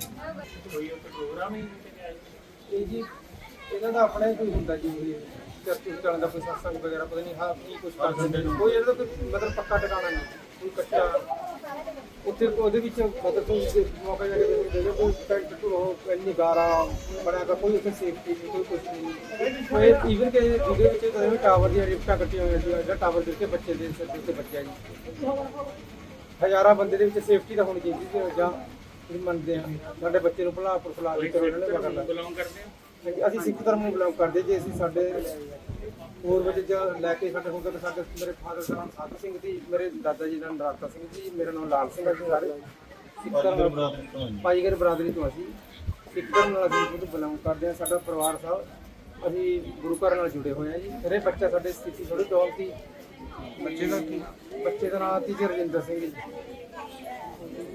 ਕੋਈ ਉੱਥੇ ਪ੍ਰੋਗਰਾਮ ਹੀ ਇਹ ਜੀ ਇਹਨਾਂ ਦਾ ਆਪਣਾ ਹੀ ਕੋਈ ਹੁੰਦਾ ਜੀ ਇਹ ਚਰਚ ਚੱਲਣ ਦਾ ਕੋਈ ਵਗੈਰਾ ਪਤਾ ਨਹੀਂ ਹਾਂ ਕੀ ਕੁਝ ਕਰ ਦਿੰਦੇ ਨੇ ਕੋਈ ਇਹਦਾ ਕੋਈ ਮਤਲਬ ਪੱਕਾ ਟਿਕਾਣਾ ਨਹੀਂ ਕੋਈ ਕੱਚਾ ਉੱਥੇ ਉਹਦੇ ਵਿੱਚ ਮਤਲਬ ਕੋਈ ਮੌਕਾ ਜਾ ਕੇ ਦੇ ਦੇ ਕੋਈ ਟੈਂਟ ਟੂ ਇੰਨੀ ਗਾਰਾ ਬਣਿਆ ਕਰ ਕੋਈ ਉੱਥੇ ਸੇਫਟੀ ਨਹੀਂ ਕੋਈ ਕੁਝ ਨਹੀਂ ਕੋਈ ਈਵਨ ਕਿ ਵੀਡੀਓ ਵਿੱਚ ਕਦੇ ਟਾਵਰ ਦੀਆਂ ਰਿਫਟਾਂ ਕੱਟੀਆਂ ਹੋਈਆਂ ਸੀ ਜਿਹੜਾ ਟਾਵਰ ਦੇ ਕੇ ਬੱਚੇ ਦੇ ਸਿਰ ਦੇ ਉੱਤੇ ਬੱਚਿਆ ਜੀ ਹਜ਼ਾਰਾਂ ਬੰਦੇ ਦੇ ਵਿੱਚ ਸੇਫਟੀ ਤਾਂ ਹੋਣੀ ਚਾਹੀਦੀ ਸੀ, ਜਾਂ ਅਸੀਂ ਮੰਨਦੇ ਹਾਂ ਸਾਡੇ ਬੱਚੇ ਨੂੰ ਭਲਾ ਫੁਲਾ ਕੋਈ ਕੇ ਉਹਨਾਂ ਨੇ ਸਿੱਖ ਕਰਨਾ ਬਿਲੋਂਗ ਕਰਦੇ ਹੋ? ਲੇਕਿਨ ਅਸੀਂ ਸਿੱਖ ਧਰਮ ਨੂੰ ਬਿਲੋਂਗ ਕਰਦੇ ਜੇ ਅਸੀਂ ਸਾਡੇ ਹੋਰ ਵਿੱਚ ਜਾਂ ਲੈ ਕੇ ਸਾਡੇ ਹੁੰਦਾ ਤਾਂ ਸਾਡੇ ਮੇਰੇ ਫਾਦਰ ਦਾ ਨਾਮ ਸਾਧੂ ਸਿੰਘ ਸੀ ਮੇਰੇ ਦਾਦਾ ਜੀ ਦਾ ਨਾਮ ਰਾਤਾ ਸਿੰਘ ਜੀ ਮੇਰਾ ਨਾਮ ਲਾਲ ਸਿੰਘ ਜੀ ਸਾਰੇ। ਸਿੱਖ ਧਰਮ ਪਾਈਗਰ ਬਰਾਦਰੀ ਤੋਂ ਅਸੀਂ ਸਿੱਖ ਧਰਮ ਨਾਲ ਅਸੀਂ ਖੁਦ ਬਿਲੋਂਗ ਕਰਦੇ ਹਾਂ। ਸਾਡਾ ਪਰਿਵਾਰ ਸਾਹਿਬ ਅਸੀਂ ਗੁਰੂ ਘਰ ਨਾਲ ਜੁੜੇ ਹੋਏ ਹਾਂ ਜੀ। ਮੇਰੇ ਬੱਚਾ ਸਾਡੇ ਸਥਿਤੀ ਥੋੜੀ ਡਾਊਨ ਸੀ ਬੱਚੇ ਦਾ ਕੀ? ਬੱਚੇ ਦਾ ਨਾਮ ਸੀ ਰਜਿੰਦਰ ਸਿੰਘ ਜੀ।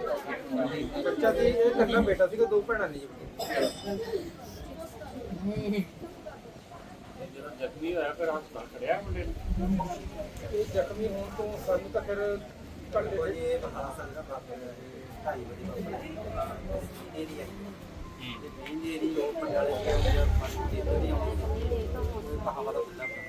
ਬੱਚਾ ਤੇ ਇਹ ਕੱਲਾ ਬੇਟਾ ਸੀਗਾ ਦੋ ਭੈਣਾਂ ਨੇ ਜੀ। ਜਦੋਂ ਜ਼ਖਮੀ ਹੋਇਆ ਫਿਰ ਹਸਪਤਾਲ ਖੜਿਆ ਮੁੰਡੇ ਨੂੰ ਇਹ ਜ਼ਖਮੀ ਹੋਣ ਤੋਂ ਸਾਨੂੰ ਤਾਂ ਫਿਰ ਘੰਟੇ ਇਹ ਮਹਾਸਨ ਦਾ ਪ੍ਰਾਪਤ ਹੈ। ਇਹ ਢਾਈ ਵਜੇ ਏਰੀਆ ਇਹ ਮੇਨ ਏਰੀ ਉਹ ਪੰਡਾਲੇ ਦੇ ਅੰਦਰ ਫਸਟ ਦੇ ਨਹੀਂ ਆਉਂਦੀ ਕਹਾਵਾ ਦਾ ਖੁੱਲਾ ਇਹ ਤਿੰਨ ਚਾਰ ਬਚਾਵਾ ਤੇ ਦੁੱਤਾ ਸੀ ਉਹ ਵੱਡੀਆਂ ਕਿਤੇ ਸੀ ਉਹਨੂੰ ਪੱਟ ਦਿੱਤਾ ਉਹਨੇ ਵੀ 1000 1500 ਦੇ ਵਿੱਚ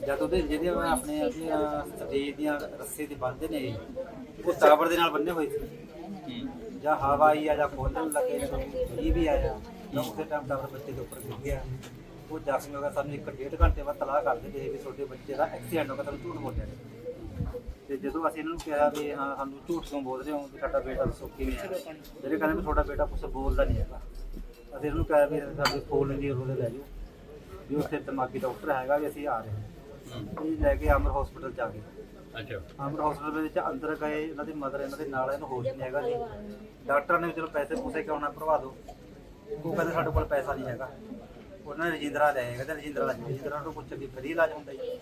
ਜਦ ਉਹਦੇ ਜਿਹਦੇ ਆਪਣੇ ਆਪਣੀਆਂ ਸਟੇਜ ਦੀਆਂ ਰੱਸੇ ਤੇ ਬੰਨ੍ਹਦੇ ਨੇ ਉਹ ਤਾਬਰ ਦੇ ਨਾਲ ਬੰਨੇ ਹੋਏ ਸੀ। ਜਾਂ ਹਵਾ ਆਈ ਆ ਜਾਂ ਖੋਲਣ ਲੱਗੇ ਜਦੋਂ ਇਹ ਵੀ ਆਇਆ ਤਾਂ ਉਸੇ ਟਾਈਮ ਤਾਬਰ ਬੱਚੇ ਦੇ ਉੱਪਰ ਗਿਰ ਗਿਆ। ਉਹ ਜ਼ਖਮੀ ਹੋ ਗਿਆ ਸਾਨੂੰ ਇੱਕ ਡੇਢ ਘੰਟੇ ਬਾਅਦ ਤਲਾਹ ਕਰਦੇ ਪਏ ਵੀ ਤੁਹਾਡੇ ਬੱਚੇ ਦਾ ਐਕਸੀਡੈਂਟ ਹੋ ਗਿਆ ਤੁਹਾਨੂੰ ਝੂਠ ਬੋਲਿਆ। ਤੇ ਜਦੋਂ ਅਸੀਂ ਇਹਨਾਂ ਨੂੰ ਕਿਹਾ ਵੀ ਹਾਂ ਸਾਨੂੰ ਝੂਠ ਕਿਉਂ ਬੋਲ ਰਹੇ ਹੋ ਵੀ ਸਾਡਾ ਬੇਟਾ ਦੱਸੋ ਕਿਵੇਂ ਆ ਜਿਹੜੇ ਕਹਿੰਦੇ ਵੀ ਤੁਹਾਡਾ ਬੇਟਾ ਕੁਛ ਬੋਲਦਾ ਨਹੀਂ ਹੈਗਾ। ਅਸੀਂ ਇਹਨਾਂ ਨੂੰ ਕਿਹਾ ਵੀ ਸਾਡੇ ਫੋਨ ਦੀ ਉਹਦੇ ਲੈ ਜਾਓ ਵੀ ਉੱਥੇ ਦਿਮਾਗੀ ਡਾਕਟਰ ਹੈਗਾ ਵੀ ਅਸੀਂ ਆ ਰਹੇ ਹਾਂ। ਇਹ ਲੈ ਕੇ ਅਮਰ ਹਸਪੀਟਲ ਆ ਗਏ। ਅੱਛਾ। ਅਮਰ ਹਸਪੀਟਲ ਦੇ ਵਿੱਚ ਅੰਦਰ ਗਏ ਇਹਨਾਂ ਦੀ ਮਦਰ ਇਹਨਾਂ ਦੇ ਨਾਲ ਇਹਨੂੰ ਹੋਸ਼ ਨਹੀਂ ਹੈਗਾ ਜੀ। ਡਾਕਟਰ ਨੇ ਵੀ ਚਲੋ ਪੈਸੇ ਪੂਸੇ ਕਿਉਂ ਨਾ ਭਰਵਾ ਦਿਓ। ਉਹ ਕਹਿੰਦੇ ਸਾਡੇ ਕੋਲ ਪੈਸਾ ਨਹੀਂ ਹੈਗਾ। ਉਹਨਾਂ ਨੇ ਰਜਿੰਦਰਾ ਲੈ ਆਏ ਕਹਿੰਦੇ ਰਜਿੰਦਰਾ ਲੈ। ਰਜਿੰਦਰਾ ਨੂੰ ਪੁੱਛ ਵੀ ਫਰੀ ਇਲਾਜ ਹੁੰਦਾ ਜੀ।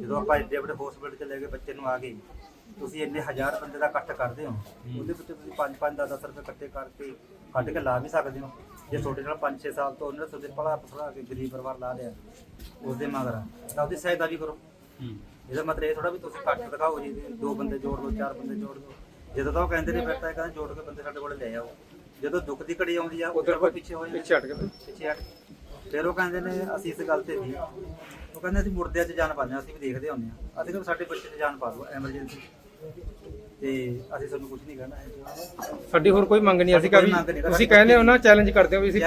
ਜਦੋਂ ਆਪਾਂ ਐਡੇ ਵੱਡੇ ਹਸਪੀਟਲ ਚ ਲੈ ਕੇ ਬੱਚੇ ਨੂੰ ਆ ਗਏ ਤੁਸੀਂ ਇੰਨੇ ਹਜ਼ਾਰ ਬੰਦੇ ਦਾ ਇਕੱਠ ਕਰਦੇ ਹੋ ਉਹਦੇ ਵਿੱਚ ਤੁਸੀਂ 5 5 10 10 ਰੁਪਏ ਇਕੱਠੇ ਕਰਕੇ ਕੱਢ ਕੇ ਲਾ ਵੀ ਸਕਦੇ ਹੋ। ਜੇ ਤੁਹਾਡੇ ਨਾਲ 5 6 ਸਾਲ ਤੋਂ ਉਹਨੇ ਤੁਹਾਡੇ ਭਲਾ ਭਲਾ ਕੇ ਗਰੀਬ ਪਰਿਵਾਰ ਲਾ ਲਿਆ ਉਸਦੇ ਮਗਰ ਤਾਂ ਉਹਦੀ ਸਹਾਇਤਾ ਵੀ ਕਰੋ। ਇਹਦਾ ਮਤਲਬ ਇਹ ਥੋੜਾ ਵੀ ਤੁਸੀਂ ਘੱਟ ਦਿਖਾਓ ਜੀ ਦੋ ਬੰਦੇ ਜੋੜ ਲਓ ਚਾਰ ਬੰਦੇ ਜੋੜ ਲਓ ਜਦੋਂ ਤਾਂ ਉਹ ਕਹਿੰਦੇ ਨੇ ਫਿਰ ਤਾਂ ਇਹ ਕਹਿੰਦੇ ਜੋੜ ਕੇ ਬੰਦੇ ਸਾਡੇ ਕੋਲ ਲੈ ਆਓ। ਜਦੋਂ ਦੁੱਖ ਦੀ ਘੜੀ ਆਉਂਦੀ ਆ ਉਧਰ ਪਿੱਛੇ ਹੋ ਜਾਂਦੇ। ਪਿੱਛੇ ਹਟ ਕੇ। ਪਿੱਛੇ ਹਟ ਫਿਰ ਉਹ ਕਹਿੰਦੇ ਨੇ ਅਸੀਂ ਇਸ ਗੱਲ ਤੇ ਨਹੀਂ। ਉਹ ਕਹਿੰਦੇ ਅਸੀਂ ਮੁਰਦਿਆਂ 'ਚ ਜਾਨ ਪਾਉਂਦੇ ਹਾਂ ਅਸੀਂ ਵੀ ਦੇਖਦੇ ਹੁੰਦੇ ਆ ਅਸੀਂ ਕਹਿੰਦੇ ਸਾਡੇ ਬੱਚੇ 'ਚ ਜਾਨ ਪਾ ਦਿਓ ਐਮਰਜੈਂਸੀ ਤੇ ਅਸੀਂ ਤੁਹਾਨੂੰ ਕੁਝ ਨਹੀਂ ਕਹਿਣਾ ਹੈ। ਸਾਡੀ ਹੋਰ ਕੋਈ ਮੰਗ ਨਹੀਂ ਅਸੀਂ ਕਹਾਂ ਵੀ ਤੁਸੀਂ ਕਹਿੰਦੇ ਹੋ ਨਾ ਚੈਲੰਜ ਕਰਦੇ ਹੋ ਵੀ ਅਸੀਂ